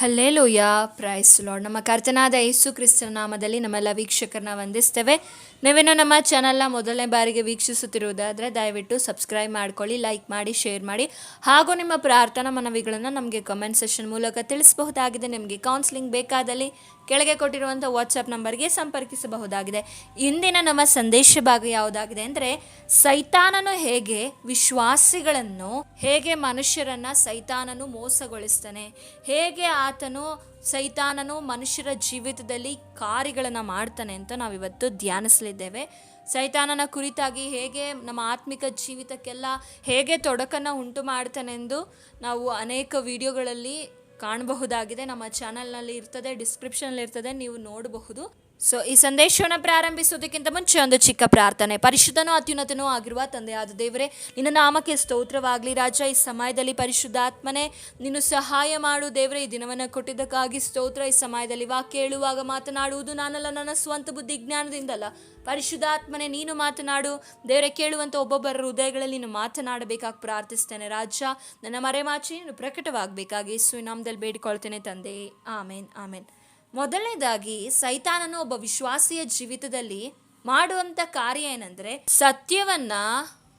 Hallelujah. Price lord ನಮ್ಮ ಕರ್ತನಾದ ಯೇಸು ಕ್ರಿಸ್ತನ ನಾಮದಲ್ಲಿ ನಮ್ಮೆಲ್ಲ ವೀಕ್ಷಕರನ್ನ ವಂದಿಸ್ತೇವೆ. ನೀವೇನೋ ನಮ್ಮ ಚಾನಲ್ನ ಮೊದಲನೇ ಬಾರಿಗೆ ವೀಕ್ಷಿಸುತ್ತಿರುವುದಾದರೆ ದಯವಿಟ್ಟು ಸಬ್ಸ್ಕ್ರೈಬ್ ಮಾಡ್ಕೊಳ್ಳಿ ಲೈಕ್ ಮಾಡಿ ಶೇರ್ ಮಾಡಿ. ಹಾಗೂ ನಿಮ್ಮ ಪ್ರಾರ್ಥನಾ ಮನವಿಗಳನ್ನು ನಮಗೆ ಕಮೆಂಟ್ ಸೆಷನ್ ಮೂಲಕ ತಿಳಿಸಬಹುದಾಗಿದೆ. ನಿಮಗೆ ಕೌನ್ಸಿಲಿಂಗ್ ಬೇಕಾದಲ್ಲಿ ಕೆಳಗೆ ಕೊಟ್ಟಿರುವಂಥ ವಾಟ್ಸಪ್ ನಂಬರ್ಗೆ ಸಂಪರ್ಕಿಸಬಹುದಾಗಿದೆ. ಇಂದಿನ ನಮ್ಮ ಸಂದೇಶ ಭಾಗ ಯಾವುದಾಗಿದೆ ಅಂದರೆ, ಸೈತಾನನು ಹೇಗೆ ವಿಶ್ವಾಸಿಗಳನ್ನು, ಹೇಗೆ ಮನುಷ್ಯರನ್ನು ಸೈತಾನನು ಮೋಸಗೊಳಿಸ್ತಾನೆ, ಹೇಗೆ ಆತನು ಸೈತಾನನು ಮನುಷ್ಯರ ಜೀವಿತದಲ್ಲಿ ಕಾರ್ಯಗಳನ್ನು ಮಾಡ್ತಾನೆ ಅಂತ ನಾವಿವತ್ತು ಧ್ಯಾನಿಸಲಿದ್ದೇವೆ. ಸೈತಾನನ ಕುರಿತಾಗಿ ಹೇಗೆ ನಮ್ಮ ಆತ್ಮಿಕ ಜೀವಿತಕ್ಕೆಲ್ಲ ಹೇಗೆ ತೊಡಕನ್ನು ಉಂಟು ಮಾಡ್ತಾನೆಂದು ನಾವು ಅನೇಕ ವಿಡಿಯೋಗಳಲ್ಲಿ ಕಾಣಬಹುದಾಗಿದೆ. ನಮ್ಮ ಚಾನಲ್ನಲ್ಲಿ ಇರ್ತದೆ ಡಿಸ್ಕ್ರಿಪ್ಷನಲ್ಲಿ ಇರ್ತದೆ, ನೀವು ನೋಡಬಹುದು. ಸೊ ಈ ಸಂದೇಶವನ್ನು ಪ್ರಾರಂಭಿಸೋದಕ್ಕಿಂತ ಮುಂಚೆ ಒಂದು ಚಿಕ್ಕ ಪ್ರಾರ್ಥನೆ. ಪರಿಶುದ್ಧನೂ ಅತ್ಯುನ್ನತನೂ ಆಗಿರುವ ತಂದೆಯಾದ ದೇವರೇ, ನಿನ್ನ ನಾಮಕ್ಕೆ ಸ್ತೋತ್ರವಾಗಲಿ. ರಾಜ, ಈ ಸಮಯದಲ್ಲಿ ಪರಿಶುದ್ಧಾತ್ಮನೆ, ನೀನು ಸಹಾಯ ಮಾಡು. ದೇವರೇ, ಈ ದಿನವನ್ನು ಕೊಟ್ಟಿದ್ದಕ್ಕಾಗಿ ಸ್ತೋತ್ರ. ಈ ಸಮಯದಲ್ಲಿ ವಾ ಕೇಳುವಾಗ ಮಾತನಾಡುವುದು ನಾನಲ್ಲ, ನನ್ನ ಸ್ವಂತ ಬುದ್ಧಿ ಜ್ಞಾನದಿಂದಲ್ಲ. ಪರಿಶುದ್ಧಾತ್ಮನೆ, ನೀನು ಮಾತನಾಡು. ದೇವರೇ ಕೇಳುವಂಥ ಒಬ್ಬೊಬ್ಬರ ಹೃದಯಗಳಲ್ಲಿ ನೀನು ಮಾತನಾಡಬೇಕಾಗಿ ಪ್ರಾರ್ಥಿಸ್ತೇನೆ. ರಾಜ, ನನ್ನ ಮರೆಮಾಚಿ ನೀನು ಪ್ರಕಟವಾಗಬೇಕಾಗಿ. ಸುನಾಮದಲ್ಲಿ ನಾಮದಲ್ಲಿ ಬೇಡಿಕೊಳ್ತೇನೆ ತಂದೆ. ಆಮೇನ್ ಆಮೇನ್. ಮೊದಲನೇದಾಗಿ ಸೈತಾನನು ಒಬ್ಬ ವಿಶ್ವಾಸಿಯ ಜೀವಿತದಲ್ಲಿ ಮಾಡುವಂತ ಕಾರ್ಯ ಏನಂದ್ರೆ ಸತ್ಯವನ್ನ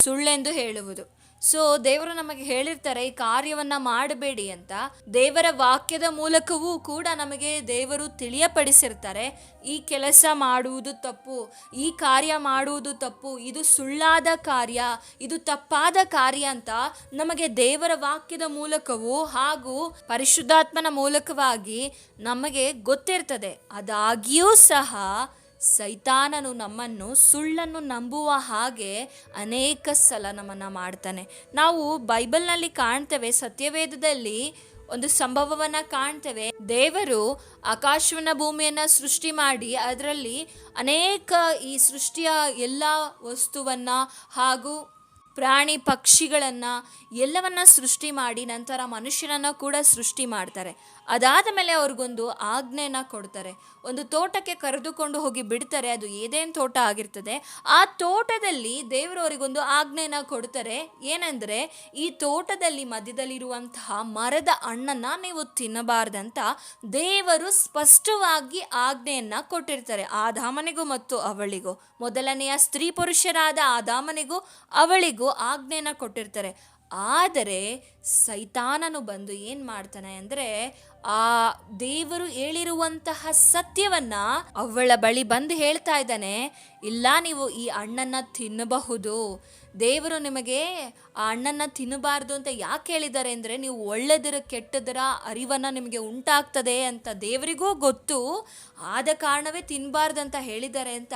ಸುಳ್ಳೆಂದು ಹೇಳುವುದು. ಸೊ ದೇವರು ನಮಗೆ ಹೇಳಿರ್ತಾರೆ, ಈ ಕಾರ್ಯವನ್ನ ಮಾಡಬೇಡಿ ಅಂತ. ದೇವರ ವಾಕ್ಯದ ಮೂಲಕವೂ ಕೂಡ ನಮಗೆ ದೇವರು ತಿಳಿಯಪಡಿಸಿರ್ತಾರೆ, ಈ ಕೆಲಸ ಮಾಡುವುದು ತಪ್ಪು, ಈ ಕಾರ್ಯ ಮಾಡುವುದು ತಪ್ಪು, ಇದು ಸುಳ್ಳಾದ ಕಾರ್ಯ, ಇದು ತಪ್ಪಾದ ಕಾರ್ಯ ಅಂತ ನಮಗೆ ದೇವರ ವಾಕ್ಯದ ಮೂಲಕವೂ ಹಾಗೂ ಪರಿಶುದ್ಧಾತ್ಮನ ಮೂಲಕವಾಗಿ ನಮಗೆ ಗೊತ್ತಿರ್ತದೆ. ಅದಾಗಿಯೂ ಸಹ ಸೈತಾನನು ನಮ್ಮನ್ನು, ಸುಳ್ಳನ್ನು ನಂಬುವ ಹಾಗೆ ಅನೇಕ ಸಲ ನಮ್ಮನ್ನು ಮಾಡ್ತಾನೆ. ನಾವು ಬೈಬಲ್ನಲ್ಲಿ ಕಾಣ್ತೇವೆ, ಸತ್ಯವೇದದಲ್ಲಿ ಒಂದು ಸಂಭವವನ್ನು ಕಾಣ್ತೇವೆ. ದೇವರು ಆಕಾಶವನ್ನ ಭೂಮಿಯನ್ನು ಸೃಷ್ಟಿ ಮಾಡಿ ಅದರಲ್ಲಿ ಅನೇಕ ಈ ಸೃಷ್ಟಿಯ ಎಲ್ಲ ವಸ್ತುವನ್ನು ಹಾಗೂ ಪ್ರಾಣಿ ಪಕ್ಷಿಗಳನ್ನು ಎಲ್ಲವನ್ನ ಸೃಷ್ಟಿ ಮಾಡಿ ನಂತರ ಮನುಷ್ಯನನ್ನು ಕೂಡ ಸೃಷ್ಟಿ ಮಾಡ್ತಾರೆ. ಅದಾದ ಮೇಲೆ ಅವ್ರಿಗೊಂದು ಆಜ್ಞೆಯನ್ನು ಕೊಡ್ತಾರೆ. ಒಂದು ತೋಟಕ್ಕೆ ಕರೆದುಕೊಂಡು ಹೋಗಿ ಬಿಡ್ತಾರೆ, ಅದು ಏದೇನು ತೋಟ ಆಗಿರ್ತದೆ. ಆ ತೋಟದಲ್ಲಿ ದೇವರು ಅವರಿಗೊಂದು ಆಜ್ಞೆಯನ್ನು ಕೊಡ್ತಾರೆ. ಏನಂದರೆ, ಈ ತೋಟದಲ್ಲಿ ಮಧ್ಯದಲ್ಲಿರುವಂತಹ ಮರದ ಹಣ್ಣನ್ನು ನೀವು ತಿನ್ನಬಾರ್ದಂತ ದೇವರು ಸ್ಪಷ್ಟವಾಗಿ ಆಜ್ಞೆಯನ್ನು ಕೊಟ್ಟಿರ್ತಾರೆ. ಆದಾಮನಿಗೂ ಮತ್ತು ಅವಳಿಗೂ. ಮೊದಲನೆಯ ಸ್ತ್ರೀ ಪುರುಷರಾದ ಆದಾಮನಿಗೂ ಅವಳಿಗೂ ಆಜ್ಞೆಯನ್ನು ಕೊಟ್ಟಿರ್ತಾರೆ. ಆದರೆ, ಸೈತಾನನು ಬಂದು ಏನು ಮಾಡ್ತಾನೆ ಅಂದರೆ ಆ ದೇವರು ಹೇಳಿರುವಂತಹ ಸತ್ಯವನ್ನ ಅವಳ ಬಳಿ ಬಂದು ಹೇಳ್ತಾ ಇದ್ದಾನೆ, ಇಲ್ಲ, ನೀವು ಈ ಅಣ್ಣನ್ನ ತಿನ್ನಬಹುದು. ದೇವರು ನಿಮಗೆ ಆ ಅಣ್ಣನ್ನ ತಿನ್ನಬಾರ್ದು ಅಂತ ಯಾಕೆ ಹೇಳಿದ್ದಾರೆ ಅಂದರೆ, ನೀವು ಒಳ್ಳೆದರ ಕೆಟ್ಟದರ ಅರಿವನ್ನ ನಿಮಗೆ ಉಂಟಾಗ್ತದೆ ಅಂತ ದೇವರಿಗೂ ಗೊತ್ತು. ಆದ ಕಾರಣವೇ ತಿನ್ನಬಾರ್ದು ಅಂತ ಹೇಳಿದ್ದಾರೆ ಅಂತ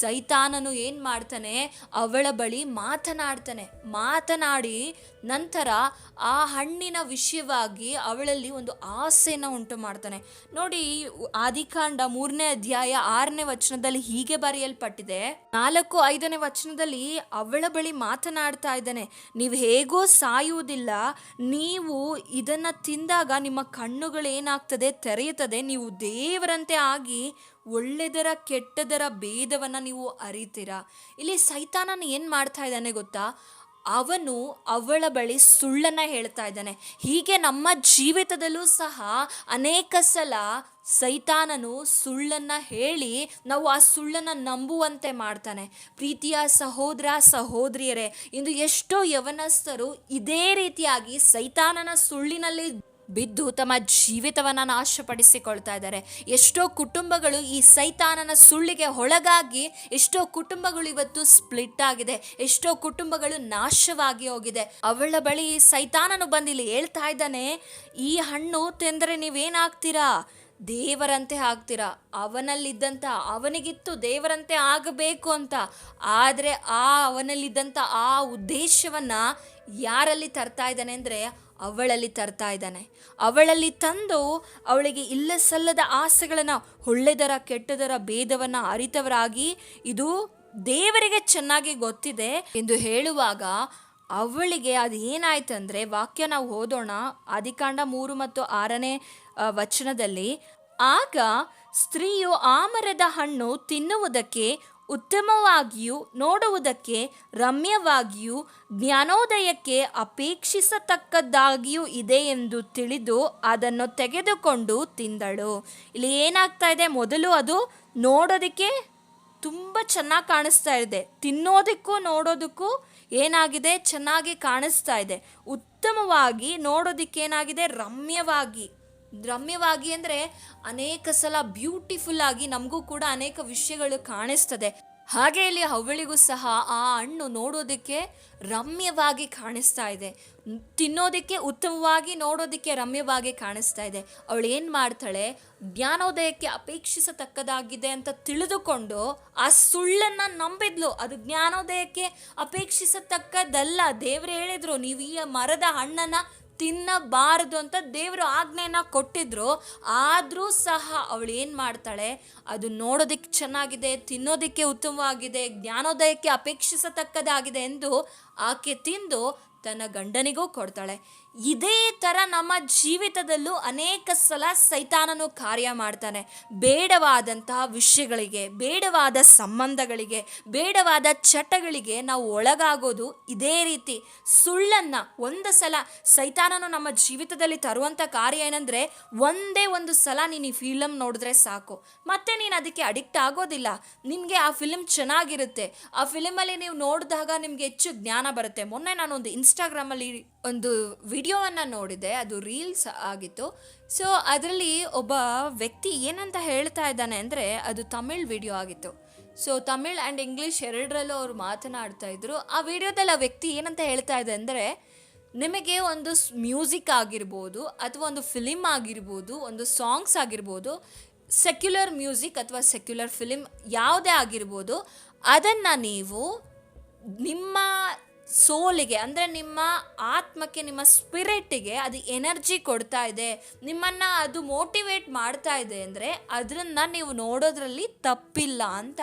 ಸೈತಾನನು ಏನು ಮಾಡ್ತಾನೆ, ಅವಳ ಬಳಿ ಮಾತನಾಡ್ತಾನೆ. ಮಾತನಾಡಿ ನಂತರ ಆ ಹಣ್ಣಿನ ವಿಷಯವಾಗಿ ಅವಳಲ್ಲಿ ಒಂದು ಆಸೆನ ಉಂಟು ಮಾಡ್ತಾನೆ. ನೋಡಿ, ಆದಿಕಾಂಡ ಮೂರನೇ ಅಧ್ಯಾಯ ಆರನೇ ವಚನದಲ್ಲಿ ಹೀಗೆ ಬರೆಯಲ್ಪಟ್ಟಿದೆ. ನಾಲ್ಕು ಐದನೇ ವಚನದಲ್ಲಿ ಅವಳ ಬಳಿ ಮಾತನಾಡ್ತಾ ಇದ್ದಾನೆ, ನೀವು ಹೇಗೋ ಸಾಯುವುದಿಲ್ಲ, ನೀವು ಇದನ್ನ ತಿಂದಾಗ ನಿಮ್ಮ ಕಣ್ಣುಗಳೇನಾಗ್ತದೆ, ತೆರೆಯುತ್ತದೆ, ನೀವು ದೇವರಂತೆ ಆಗಿ ಒಳ್ಳೆದರ ಕೆಟ್ಟದರ ಭೇದವನ್ನು ನೀವು ಅರಿತೀರಾ? ಇಲ್ಲಿ ಸೈತಾನನ ಏನು ಮಾಡ್ತಾ ಇದ್ದಾನೆ ಗೊತ್ತಾ? ಅವನು ಅವಳ ಬಳಿ ಸುಳ್ಳನ್ನ ಹೇಳ್ತಾ ಇದ್ದಾನೆ. ಹೀಗೆ ನಮ್ಮ ಜೀವಿತದಲ್ಲೂ ಸಹ ಅನೇಕ ಸಲ ಸೈತಾನನು ಸುಳ್ಳನ್ನ ಹೇಳಿ ನಾವು ಆ ಸುಳ್ಳನ್ನ ನಂಬುವಂತೆ ಮಾಡ್ತಾನೆ. ಪ್ರೀತಿಯ ಸಹೋದರ, ಸಹೋದರಿಯರೇ, ಇಂದು ಎಷ್ಟೋ ಯವನಸ್ಥರು ಇದೇ ರೀತಿಯಾಗಿ ಸೈತಾನನ ಸುಳ್ಳಿನಲ್ಲಿ ಬಿದ್ದು ತಮ್ಮ ಜೀವಿತವನ್ನು ನಾಶಪಡಿಸಿಕೊಳ್ತಾ ಇದ್ದಾರೆ. ಎಷ್ಟೋ ಕುಟುಂಬಗಳು ಈ ಸೈತಾನನ ಸುಳ್ಳಿಗೆ ಒಳಗಾಗಿ ಎಷ್ಟೋ ಕುಟುಂಬಗಳು ಇವತ್ತು ಸ್ಪ್ಲಿಟ್ ಆಗಿದೆ. ಎಷ್ಟೋ ಕುಟುಂಬಗಳು ನಾಶವಾಗಿ ಹೋಗಿದೆ. ಅವಳ ಬಳಿ ಸೈತಾನನು ಬಂದಿಲ್ಲಿ ಹೇಳ್ತಾ ಇದ್ದಾನೆ, ಈ ಹಣ್ಣು ತಿಂದರೆ ನೀವೇನಾಗ್ತೀರಾ? ದೇವರಂತೆ ಆಗ್ತೀರಾ? ಅವನಲ್ಲಿದ್ದಂಥ, ಅವನಿಗಿತ್ತು ದೇವರಂತೆ ಆಗಬೇಕು ಅಂತ. ಆದರೆ ಆ ಅವನಲ್ಲಿದ್ದಂಥ ಆ ಉದ್ದೇಶವನ್ನು ಯಾರಲ್ಲಿ ತರ್ತಾ ಇದ್ದಾನೆ ಅಂದರೆ ಅವಳಲ್ಲಿ ತರ್ತಾ ಇದ್ದಾನೆ. ಅವಳಲ್ಲಿ ತಂದು ಅವಳಿಗೆ ಇಲ್ಲ ಸಲ್ಲದ ಆಸೆಗಳನ್ನು, ಒಳ್ಳೆದರ ಕೆಟ್ಟದರ ಭೇದವನ್ನು ಅರಿತವರಾಗಿ ಇದು ದೇವರಿಗೆ ಚೆನ್ನಾಗಿ ಗೊತ್ತಿದೆ ಎಂದು ಹೇಳುವಾಗ ಅವಳಿಗೆ ಅದು ಏನಾಯ್ತಂದ್ರೆ ವಾಕ್ಯ ನಾವು ಓದೋಣ, ಆದಿಕಾಂಡ ಮೂರು ಮತ್ತು ಆರನೇ ವಚನದಲ್ಲಿ, ಆಗ ಸ್ತ್ರೀಯು ಆ ಮರದ ಹಣ್ಣು ತಿನ್ನುವುದಕ್ಕೆ ಉತ್ತಮವಾಗಿಯೂ ನೋಡುವುದಕ್ಕೆ ರಮ್ಯವಾಗಿಯೂ ಜ್ಞಾನೋದಯಕ್ಕೆ ಅಪೇಕ್ಷಿಸತಕ್ಕದ್ದಾಗಿಯೂ ಇದೆ ಎಂದು ತಿಳಿದು ಅದನ್ನು ತೆಗೆದುಕೊಂಡು ತಿಂದಳು. ಇಲ್ಲಿ ಏನಾಗ್ತಾ ಇದೆ? ಮೊದಲು ಅದು ನೋಡೋದಕ್ಕೆ ತುಂಬ ಚೆನ್ನಾಗಿ ಕಾಣಿಸ್ತಾ ಇದೆ. ತಿನ್ನೋದಕ್ಕೂ ನೋಡೋದಕ್ಕೂ ಏನಾಗಿದೆ? ಚೆನ್ನಾಗಿ ಕಾಣಿಸ್ತಾ ಇದೆ. ಉತ್ತಮವಾಗಿ ನೋಡೋದಕ್ಕೆ ಏನಾಗಿದೆ? ರಮ್ಯವಾಗಿ. ರಮ್ಯವಾಗಿ ಅಂದರೆ ಅನೇಕ ಸಲ ಬ್ಯೂಟಿಫುಲ್ ಆಗಿ ನಮಗೂ ಕೂಡ ಅನೇಕ ವಿಷಯಗಳು ಕಾಣಿಸ್ತದೆ. ಹಾಗೆ ಇಲ್ಲಿ ಅವಳಿಗೂ ಸಹ ಆ ಹಣ್ಣು ನೋಡೋದಕ್ಕೆ ರಮ್ಯವಾಗಿ ಕಾಣಿಸ್ತಾ ಇದೆ. ತಿನ್ನೋದಕ್ಕೆ ಉತ್ತಮವಾಗಿ, ನೋಡೋದಕ್ಕೆ ರಮ್ಯವಾಗಿ ಕಾಣಿಸ್ತಾ ಇದೆ. ಅವಳು ಏನು ಮಾಡ್ತಾಳೆ, ಜ್ಞಾನೋದಯಕ್ಕೆ ಅಪೇಕ್ಷಿಸತಕ್ಕದಾಗಿದೆ ಅಂತ ತಿಳಿದುಕೊಂಡು ಆ ಸುಳ್ಳನ್ನು ನಂಬಿದ್ಲು. ಅದು ಜ್ಞಾನೋದಯಕ್ಕೆ ಅಪೇಕ್ಷಿಸತಕ್ಕದ್ದಲ್ಲ. ದೇವ್ರು ಹೇಳಿದ್ರು, ನೀವು ಈ ಮರದ ಹಣ್ಣನ್ನು ತಿನ್ನಬಾರದು ಅಂತ ದೇವರು ಆಜ್ಞೆಯನ್ನ ಕೊಟ್ಟಿದ್ರು, ಆದರೂ ಸಹ ಅವಳು ಏನು ಮಾಡ್ತಾಳೆ? ಅದು ನೋಡೋದಕ್ಕೆ ಚೆನ್ನಾಗಿದೆ, ತಿನ್ನೋದಕ್ಕೆ ಉತ್ತಮವಾಗಿದೆ, ಜ್ಞಾನೋದಯಕ್ಕೆ ಅಪೇಕ್ಷಿಸತಕ್ಕದಾಗಿದೆ ಎಂದು ಆಕೆ ತಿಂದು ತನ್ನ ಗಂಡನಿಗೂ ಕೊಡ್ತಾಳೆ. ಇದೇ ಥರ ನಮ್ಮ ಜೀವಿತದಲ್ಲೂ ಅನೇಕ ಸಲ ಸೈತಾನನು ಕಾರ್ಯ ಮಾಡ್ತಾನೆ. ಬೇಡವಾದಂತಹ ವಿಷಯಗಳಿಗೆ, ಬೇಡವಾದ ಸಂಬಂಧಗಳಿಗೆ, ಬೇಡವಾದ ಚಟಗಳಿಗೆ ನಾವು ಒಳಗಾಗೋದು ಇದೇ ರೀತಿ. ಸುಳ್ಳನ್ನು ಒಂದು ಸಲ ಸೈತಾನನು ನಮ್ಮ ಜೀವಿತದಲ್ಲಿ ತರುವಂಥ ಕಾರ್ಯ ಏನಂದರೆ ಒಂದೇ ಒಂದು ಸಲ ನೀನು ಈ ಫಿಲಮ್ ನೋಡಿದ್ರೆ ಸಾಕು. ಮತ್ತೆ ನೀನು ಅದಕ್ಕೆ ಅಡಿಕ್ಟ್ ಆಗೋದಿಲ್ಲ. ನಿಮಗೆ ಆ ಫಿಲಿಮ್ ಚೆನ್ನಾಗಿರುತ್ತೆ. ಆ ಫಿಲಮಲ್ಲಿ ನೀವು ನೋಡಿದಾಗ ನಿಮಗೆ ಹೆಚ್ಚು ಜ್ಞಾನ ಬರುತ್ತೆ. ಮೊನ್ನೆ ನಾನು ನಾನೊಂದು ಇನ್ಸ್ಟಾಗ್ರಾಮಲ್ಲಿ ಒಂದು ವಿಡಿಯೋವನ್ನು ನೋಡಿದೆ, ಅದು ರೀಲ್ಸ್ ಆಗಿತ್ತು. ಸೊ ಅದರಲ್ಲಿ ಒಬ್ಬ ವ್ಯಕ್ತಿ ಏನಂತ ಹೇಳ್ತಾ ಇದ್ದಾನೆ ಅಂದರೆ, ಅದು ತಮಿಳ್ ವಿಡಿಯೋ ಆಗಿತ್ತು. ಸೊ ತಮಿಳ್ ಆ್ಯಂಡ್ ಇಂಗ್ಲೀಷ್ ಎರಡರಲ್ಲೂ ಅವರು ಮಾತನಾಡ್ತಾ ಇದ್ರು. ಆ ವಿಡಿಯೋದಲ್ಲಿ ಆ ವ್ಯಕ್ತಿ ಏನಂತ ಹೇಳ್ತಾ ಇದೆ ಅಂದರೆ, ನಿಮಗೆ ಒಂದು ಮ್ಯೂಸಿಕ್ ಆಗಿರ್ಬೋದು ಅಥವಾ ಒಂದು ಫಿಲಿಮ್ ಆಗಿರ್ಬೋದು, ಒಂದು ಸಾಂಗ್ಸ್ ಆಗಿರ್ಬೋದು ಸೆಕ್ಯುಲರ್ ಮ್ಯೂಸಿಕ್ ಅಥವಾ ಸೆಕ್ಯುಲರ್ ಫಿಲಿಮ್ ಯಾವುದೇ ಆಗಿರ್ಬೋದು, ಅದನ್ನು ನೀವು ನಿಮ್ಮ ಸೋಲಿಗೆ, ಅಂದರೆ ನಿಮ್ಮ ಆತ್ಮಕ್ಕೆ, ನಿಮ್ಮ ಸ್ಪಿರಿಟಿಗೆ ಅದು ಎನರ್ಜಿ ಕೊಡ್ತಾ ಇದೆ. ನಿಮ್ಮನ್ನು ಅದು ಮೋಟಿವೇಟ್ ಮಾಡ್ತಾ ಇದೆ ಅಂದರೆ ಅದನ್ನು ನೀವು ನೋಡೋದ್ರಲ್ಲಿ ತಪ್ಪಿಲ್ಲ ಅಂತ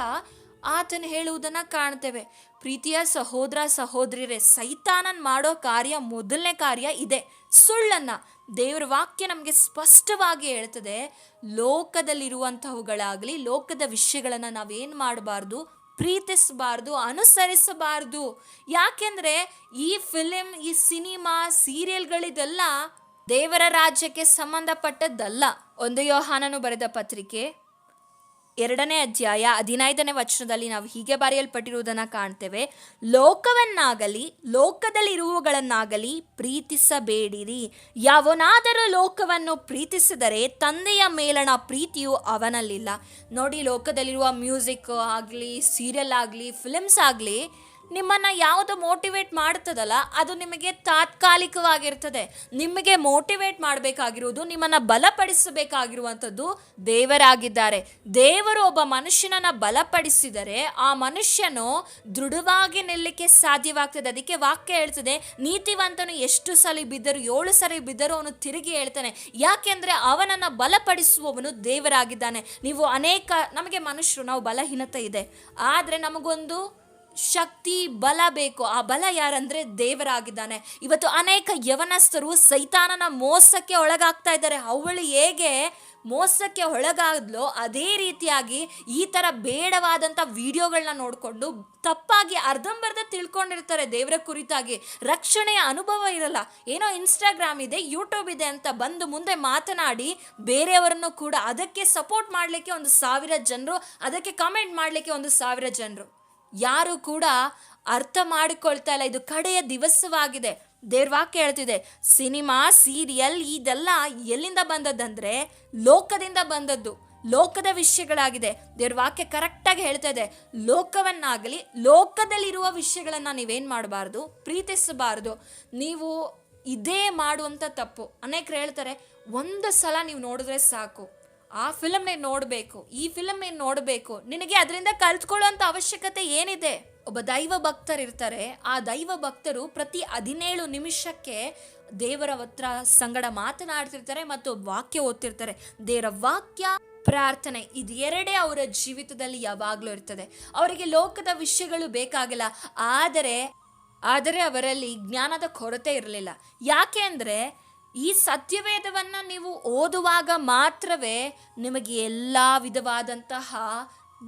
ಆತನು ಹೇಳುವುದನ್ನು ಕಾಣ್ತೇವೆ. ಪ್ರೀತಿಯ ಸಹೋದರ ಸಹೋದರಿರೇ ಸೈತಾನನ್ ಮಾಡೋ ಕಾರ್ಯ ಮೊದಲನೇ ಕಾರ್ಯ ಇದೆ. ಸುಳ್ಳನ್ನು ದೇವರ ವಾಕ್ಯ ನಮಗೆ ಸ್ಪಷ್ಟವಾಗಿ ಹೇಳ್ತದೆ. ಲೋಕದಲ್ಲಿರುವಂಥವುಗಳಾಗಲಿ ಲೋಕದ ವಿಷಯಗಳನ್ನು ನಾವೇನು ಮಾಡಬಾರ್ದು? ಪ್ರೀತಿಸಬಾರ್ದು, ಅನುಸರಿಸಬಾರ್ದು. ಯಾಕೆಂದ್ರೆ ಈ ಫಿಲಿಮ್ ಈ ಸಿನಿಮಾ ಸೀರಿಯಲ್ಗಳಿದೆಲ್ಲ ದೇವರ ರಾಜ್ಯಕ್ಕೆ ಸಂಬಂಧಪಟ್ಟದ್ದಲ್ಲ. ಒಂದು ಯೋಹಾನನು ಬರೆದ ಪತ್ರಿಕೆ. ಎರಡನೇ ಅಧ್ಯಾಯ ಹದಿನೈದನೇ ವಚನದಲ್ಲಿ ನಾವು ಹೀಗೆ ಬರೆಯಲ್ಪಟ್ಟಿರುವುದನ್ನು ಕಾಣ್ತೇವೆ. ಲೋಕವನ್ನಾಗಲಿ, ಲೋಕದಲ್ಲಿರುವವುಗಳನ್ನಾಗಲಿ ಪ್ರೀತಿಸಬೇಡಿರಿ. ಯಾವನಾದರೂ ಲೋಕವನ್ನು ಪ್ರೀತಿಸಿದರೆ ತಂದೆಯ ಮೇಲಣ ಪ್ರೀತಿಯು ಅವನಲ್ಲಿಲ್ಲ. ನೋಡಿ, ಲೋಕದಲ್ಲಿರುವ ಮ್ಯೂಸಿಕ್ ಆಗಲಿ, ಸೀರಿಯಲ್ ಆಗಲಿ, ಫಿಲಮ್ಸ್ ಆಗಲಿ ನಿಮ್ಮನ್ನು ಯಾವುದು ಮೋಟಿವೇಟ್ ಮಾಡ್ತದಲ್ಲ ಅದು ನಿಮಗೆ ತಾತ್ಕಾಲಿಕವಾಗಿರ್ತದೆ. ನಿಮಗೆ ಮೋಟಿವೇಟ್ ಮಾಡಬೇಕಾಗಿರುವುದು, ನಿಮ್ಮನ್ನು ಬಲಪಡಿಸಬೇಕಾಗಿರುವಂಥದ್ದು ದೇವರಾಗಿದ್ದಾರೆ. ದೇವರು ಒಬ್ಬ ಮನುಷ್ಯನನ್ನು ಬಲಪಡಿಸಿದರೆ ಆ ಮನುಷ್ಯನು ದೃಢವಾಗಿ ನಿಲ್ಲಕ್ಕೆ ಸಾಧ್ಯವಾಗ್ತದೆ. ಅದಕ್ಕೆ ವಾಕ್ಯ ಹೇಳ್ತದೆ, ನೀತಿವಂತನು ಎಷ್ಟು ಸಲ ಬಿದ್ದರು, ಏಳು ಸಲ ಬಿದ್ದರು ಅವನು ತಿರುಗಿ ಹೇಳ್ತಾನೆ. ಯಾಕೆಂದ್ರೆ ಅವನನ್ನು ಬಲಪಡಿಸುವವನು ದೇವರಾಗಿದ್ದಾನೆ. ನೀವು ಅನೇಕ, ನಮಗೆ ಮನುಷ್ಯರು, ನಾವು ಬಲಹೀನತೆ ಇದೆ. ಆದರೆ ನಮಗೊಂದು ಶಕ್ತಿ, ಬಲ ಬೇಕು. ಆ ಬಲ ಯಾರಂದ್ರೆ ದೇವರಾಗಿದ್ದಾನೆ. ಇವತ್ತು ಅನೇಕ ಯವನಸ್ಥರು ಸೈತಾನನ ಮೋಸಕ್ಕೆ ಒಳಗಾಗ್ತಾ ಇದ್ದಾರೆ. ಅವಳು ಹೇಗೆ ಮೋಸಕ್ಕೆ ಒಳಗಾದ್ಲೋ ಅದೇ ರೀತಿಯಾಗಿ ಈ ಥರ ಬೇಡವಾದಂಥ ವಿಡಿಯೋಗಳನ್ನ ನೋಡಿಕೊಂಡು ತಪ್ಪಾಗಿ ಅರ್ಧಂಬರ್ಧ ತಿಳ್ಕೊಂಡಿರ್ತಾರೆ ದೇವರ ಕುರಿತಾಗಿ. ರಕ್ಷಣೆಯ ಅನುಭವ ಇರಲ್ಲ. ಏನೋ ಇನ್ಸ್ಟಾಗ್ರಾಮ್ ಇದೆ ಯೂಟ್ಯೂಬ್ ಇದೆ ಅಂತ ಬಂದು ಮುಂದೆ ಮಾತನಾಡಿ ಬೇರೆಯವರನ್ನು ಕೂಡ ಅದಕ್ಕೆ ಸಪೋರ್ಟ್ ಮಾಡಲಿಕ್ಕೆ ಒಂದು ಸಾವಿರ ಜನರು, ಅದಕ್ಕೆ ಕಮೆಂಟ್ ಮಾಡಲಿಕ್ಕೆ ಒಂದು ಸಾವಿರ ಜನರು. ಯಾರು ಕೂಡ ಅರ್ಥ ಮಾಡಿಕೊಳ್ತಾ ಇಲ್ಲ. ಇದು ಕಡೆಯ ದಿವಸವಾಗಿದೆ. ದೇವ್ರ ವಾಕ್ಯ ಹೇಳ್ತಿದೆ. ಸಿನಿಮಾ, ಸೀರಿಯಲ್ ಇದೆಲ್ಲ ಎಲ್ಲಿಂದ ಬಂದದ್ದಂದ್ರೆ ಲೋಕದಿಂದ ಬಂದದ್ದು. ಲೋಕದ ವಿಷಯಗಳಾಗಿದೆ. ದೇವ್ರ ವಾಕ್ಯ ಕರೆಕ್ಟಾಗಿ ಹೇಳ್ತಾ ಇದೆ. ಲೋಕವನ್ನಾಗಲಿ, ಲೋಕದಲ್ಲಿರುವ ವಿಷಯಗಳನ್ನು ನೀವೇನು ಮಾಡಬಾರ್ದು? ಪ್ರೀತಿಸಬಾರ್ದು. ನೀವು ಇದೇ ಮಾಡುವಂಥ ತಪ್ಪು. ಅನೇಕರು ಹೇಳ್ತಾರೆ, ಒಂದು ಸಲ ನೀವು ನೋಡಿದ್ರೆ ಸಾಕು. ಆ ಫಿಲಮ್ ನೀನು ನೋಡಬೇಕು, ಈ ಫಿಲಮ್ ನೀನು ನೋಡಬೇಕು. ನಿನಗೆ ಅದರಿಂದ ಕಲ್ತ್ಕೊಳ್ಳೋಂಥ ಅವಶ್ಯಕತೆ ಏನಿದೆ? ಒಬ್ಬ ದೈವ ಭಕ್ತರಿರ್ತಾರೆ ಆ ದೈವ ಭಕ್ತರು ಪ್ರತಿ ಹದಿನೇಳು ನಿಮಿಷಕ್ಕೆ ದೇವರ ಹತ್ರ ಸಂಗಡ ಮಾತನಾಡ್ತಿರ್ತಾರೆ ಮತ್ತು ವಾಕ್ಯ ಓದ್ತಿರ್ತಾರೆ. ದೇವರ ವಾಕ್ಯ, ಪ್ರಾರ್ಥನೆ, ಇದು ಎರಡೇ ಅವರ ಜೀವಿತದಲ್ಲಿ ಯಾವಾಗಲೂ ಇರ್ತದೆ. ಅವರಿಗೆ ಲೋಕದ ವಿಷಯಗಳು ಬೇಕಾಗಿಲ್ಲ. ಆದರೆ ಆದರೆ ಅವರಲ್ಲಿ ಜ್ಞಾನದ ಕೊರತೆ ಇರಲಿಲ್ಲ. ಯಾಕೆ ಅಂದರೆ ಈ ಸತ್ಯವೇದವನ್ನು ನೀವು ಓದುವಾಗ ಮಾತ್ರವೇ ನಿಮಗೆ ಎಲ್ಲ ವಿಧವಾದಂತಹ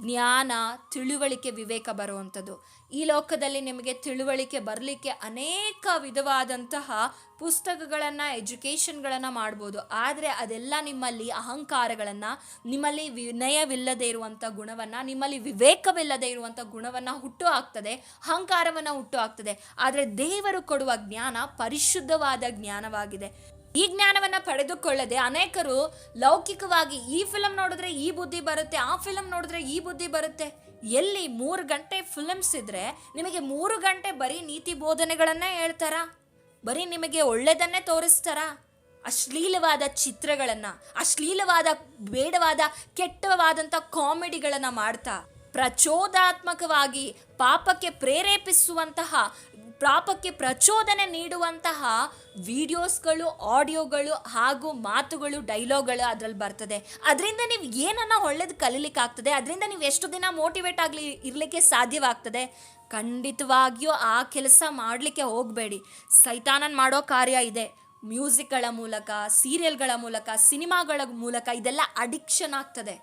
ಜ್ಞಾನ ತಿಳುವಳಿಕೆ ವಿವೇಕ ಬರುವಂಥದ್ದು. ಈ ಲೋಕದಲ್ಲಿ ನಿಮಗೆ ತಿಳುವಳಿಕೆ ಬರಲಿಕ್ಕೆ ಅನೇಕ ವಿಧವಾದಂತಹ ಪುಸ್ತಕಗಳನ್ನು, ಎಜುಕೇಷನ್ಗಳನ್ನು ಮಾಡ್ಬೋದು. ಆದರೆ ಅದೆಲ್ಲ ನಿಮ್ಮಲ್ಲಿ ಅಹಂಕಾರಗಳನ್ನು, ನಿಮ್ಮಲ್ಲಿ ವಿನಯವಿಲ್ಲದೆ ಇರುವಂಥ ಗುಣವನ್ನು, ನಿಮ್ಮಲ್ಲಿ ವಿವೇಕವಿಲ್ಲದೆ ಇರುವಂಥ ಗುಣವನ್ನು ಹುಟ್ಟು ಹಾಕ್ತದೆ, ಅಹಂಕಾರವನ್ನು ಹುಟ್ಟು ಹಾಕ್ತದೆ. ಆದರೆ ದೇವರು ಕೊಡುವ ಜ್ಞಾನ ಪರಿಶುದ್ಧವಾದ ಜ್ಞಾನವಾಗಿದೆ. ಈ ಜ್ಞಾನವನ್ನು ಪಡೆದುಕೊಳ್ಳದೆ ಅನೇಕರು ಲೌಕಿಕವಾಗಿ ಈ ಫಿಲಮ್ ನೋಡಿದ್ರೆ ಈ ಬುದ್ಧಿ ಬರುತ್ತೆ, ಆ ಫಿಲಮ್ ನೋಡಿದ್ರೆ ಈ ಬುದ್ಧಿ ಬರುತ್ತೆ. ಎಲ್ಲಿ ಮೂರು ಗಂಟೆ ಫಿಲಮ್ಸ್ ಇದ್ರೆ ನಿಮಗೆ ಮೂರು ಗಂಟೆ ಬರೀ ನೀತಿ ಬೋಧನೆಗಳನ್ನೇ ಹೇಳ್ತಾರ? ಬರೀ ನಿಮಗೆ ಒಳ್ಳೆಯದನ್ನೇ ತೋರಿಸ್ತಾರ? ಅಶ್ಲೀಲವಾದ ಚಿತ್ರಗಳನ್ನ, ಅಶ್ಲೀಲವಾದ, ಬೇಡವಾದ ಕೆಟ್ಟವಾದಂಥ ಕಾಮಿಡಿಗಳನ್ನ ಮಾಡ್ತಾ ಪ್ರಚೋದಾತ್ಮಕವಾಗಿ ಪಾಪಕ್ಕೆ ಪ್ರೇರೇಪಿಸುವಂತಹ ಪಾಪಕ್ಕೆ ಪ್ರಚೋದನೆ ನೀಡುವಂತಹ ವಿಡಿಯೋಸ್ಗಳು, ಆಡಿಯೋಗಳು ಹಾಗೂ ಮಾತುಗಳು, ಡೈಲಾಗ್ಗಳು ಅದರಲ್ಲಿ ಬರ್ತದೆ. ಅದರಿಂದ ನೀವು ಏನನ್ನ ಒಳ್ಳೇದು ಕಲೀಲಿಕ್ಕಾಗ್ತದೆ, ಅದರಿಂದ ನೀವು ಎಷ್ಟು ದಿನ ಮೋಟಿವೇಟ್ ಆಗಲಿ, ಇರಲಿಕ್ಕೆ ಸಾಧ್ಯವಾಗ್ತದೆ. ಖಂಡಿತವಾಗಿಯೂ ಆ ಕೆಲಸ ಮಾಡಲಿಕ್ಕೆ ಹೋಗಬೇಡಿ. ಸೈತಾನನ್ ಮಾಡೋ ಕಾರ್ಯ ಇದೆ. ಮ್ಯೂಸಿಕ್ಗಳ ಮೂಲಕ, ಸೀರಿಯಲ್ಗಳ ಮೂಲಕ, ಸಿನಿಮಾಗಳ ಮೂಲಕ ಇದೆಲ್ಲ ಅಡಿಕ್ಷನ್ ಆಗ್ತದೆ.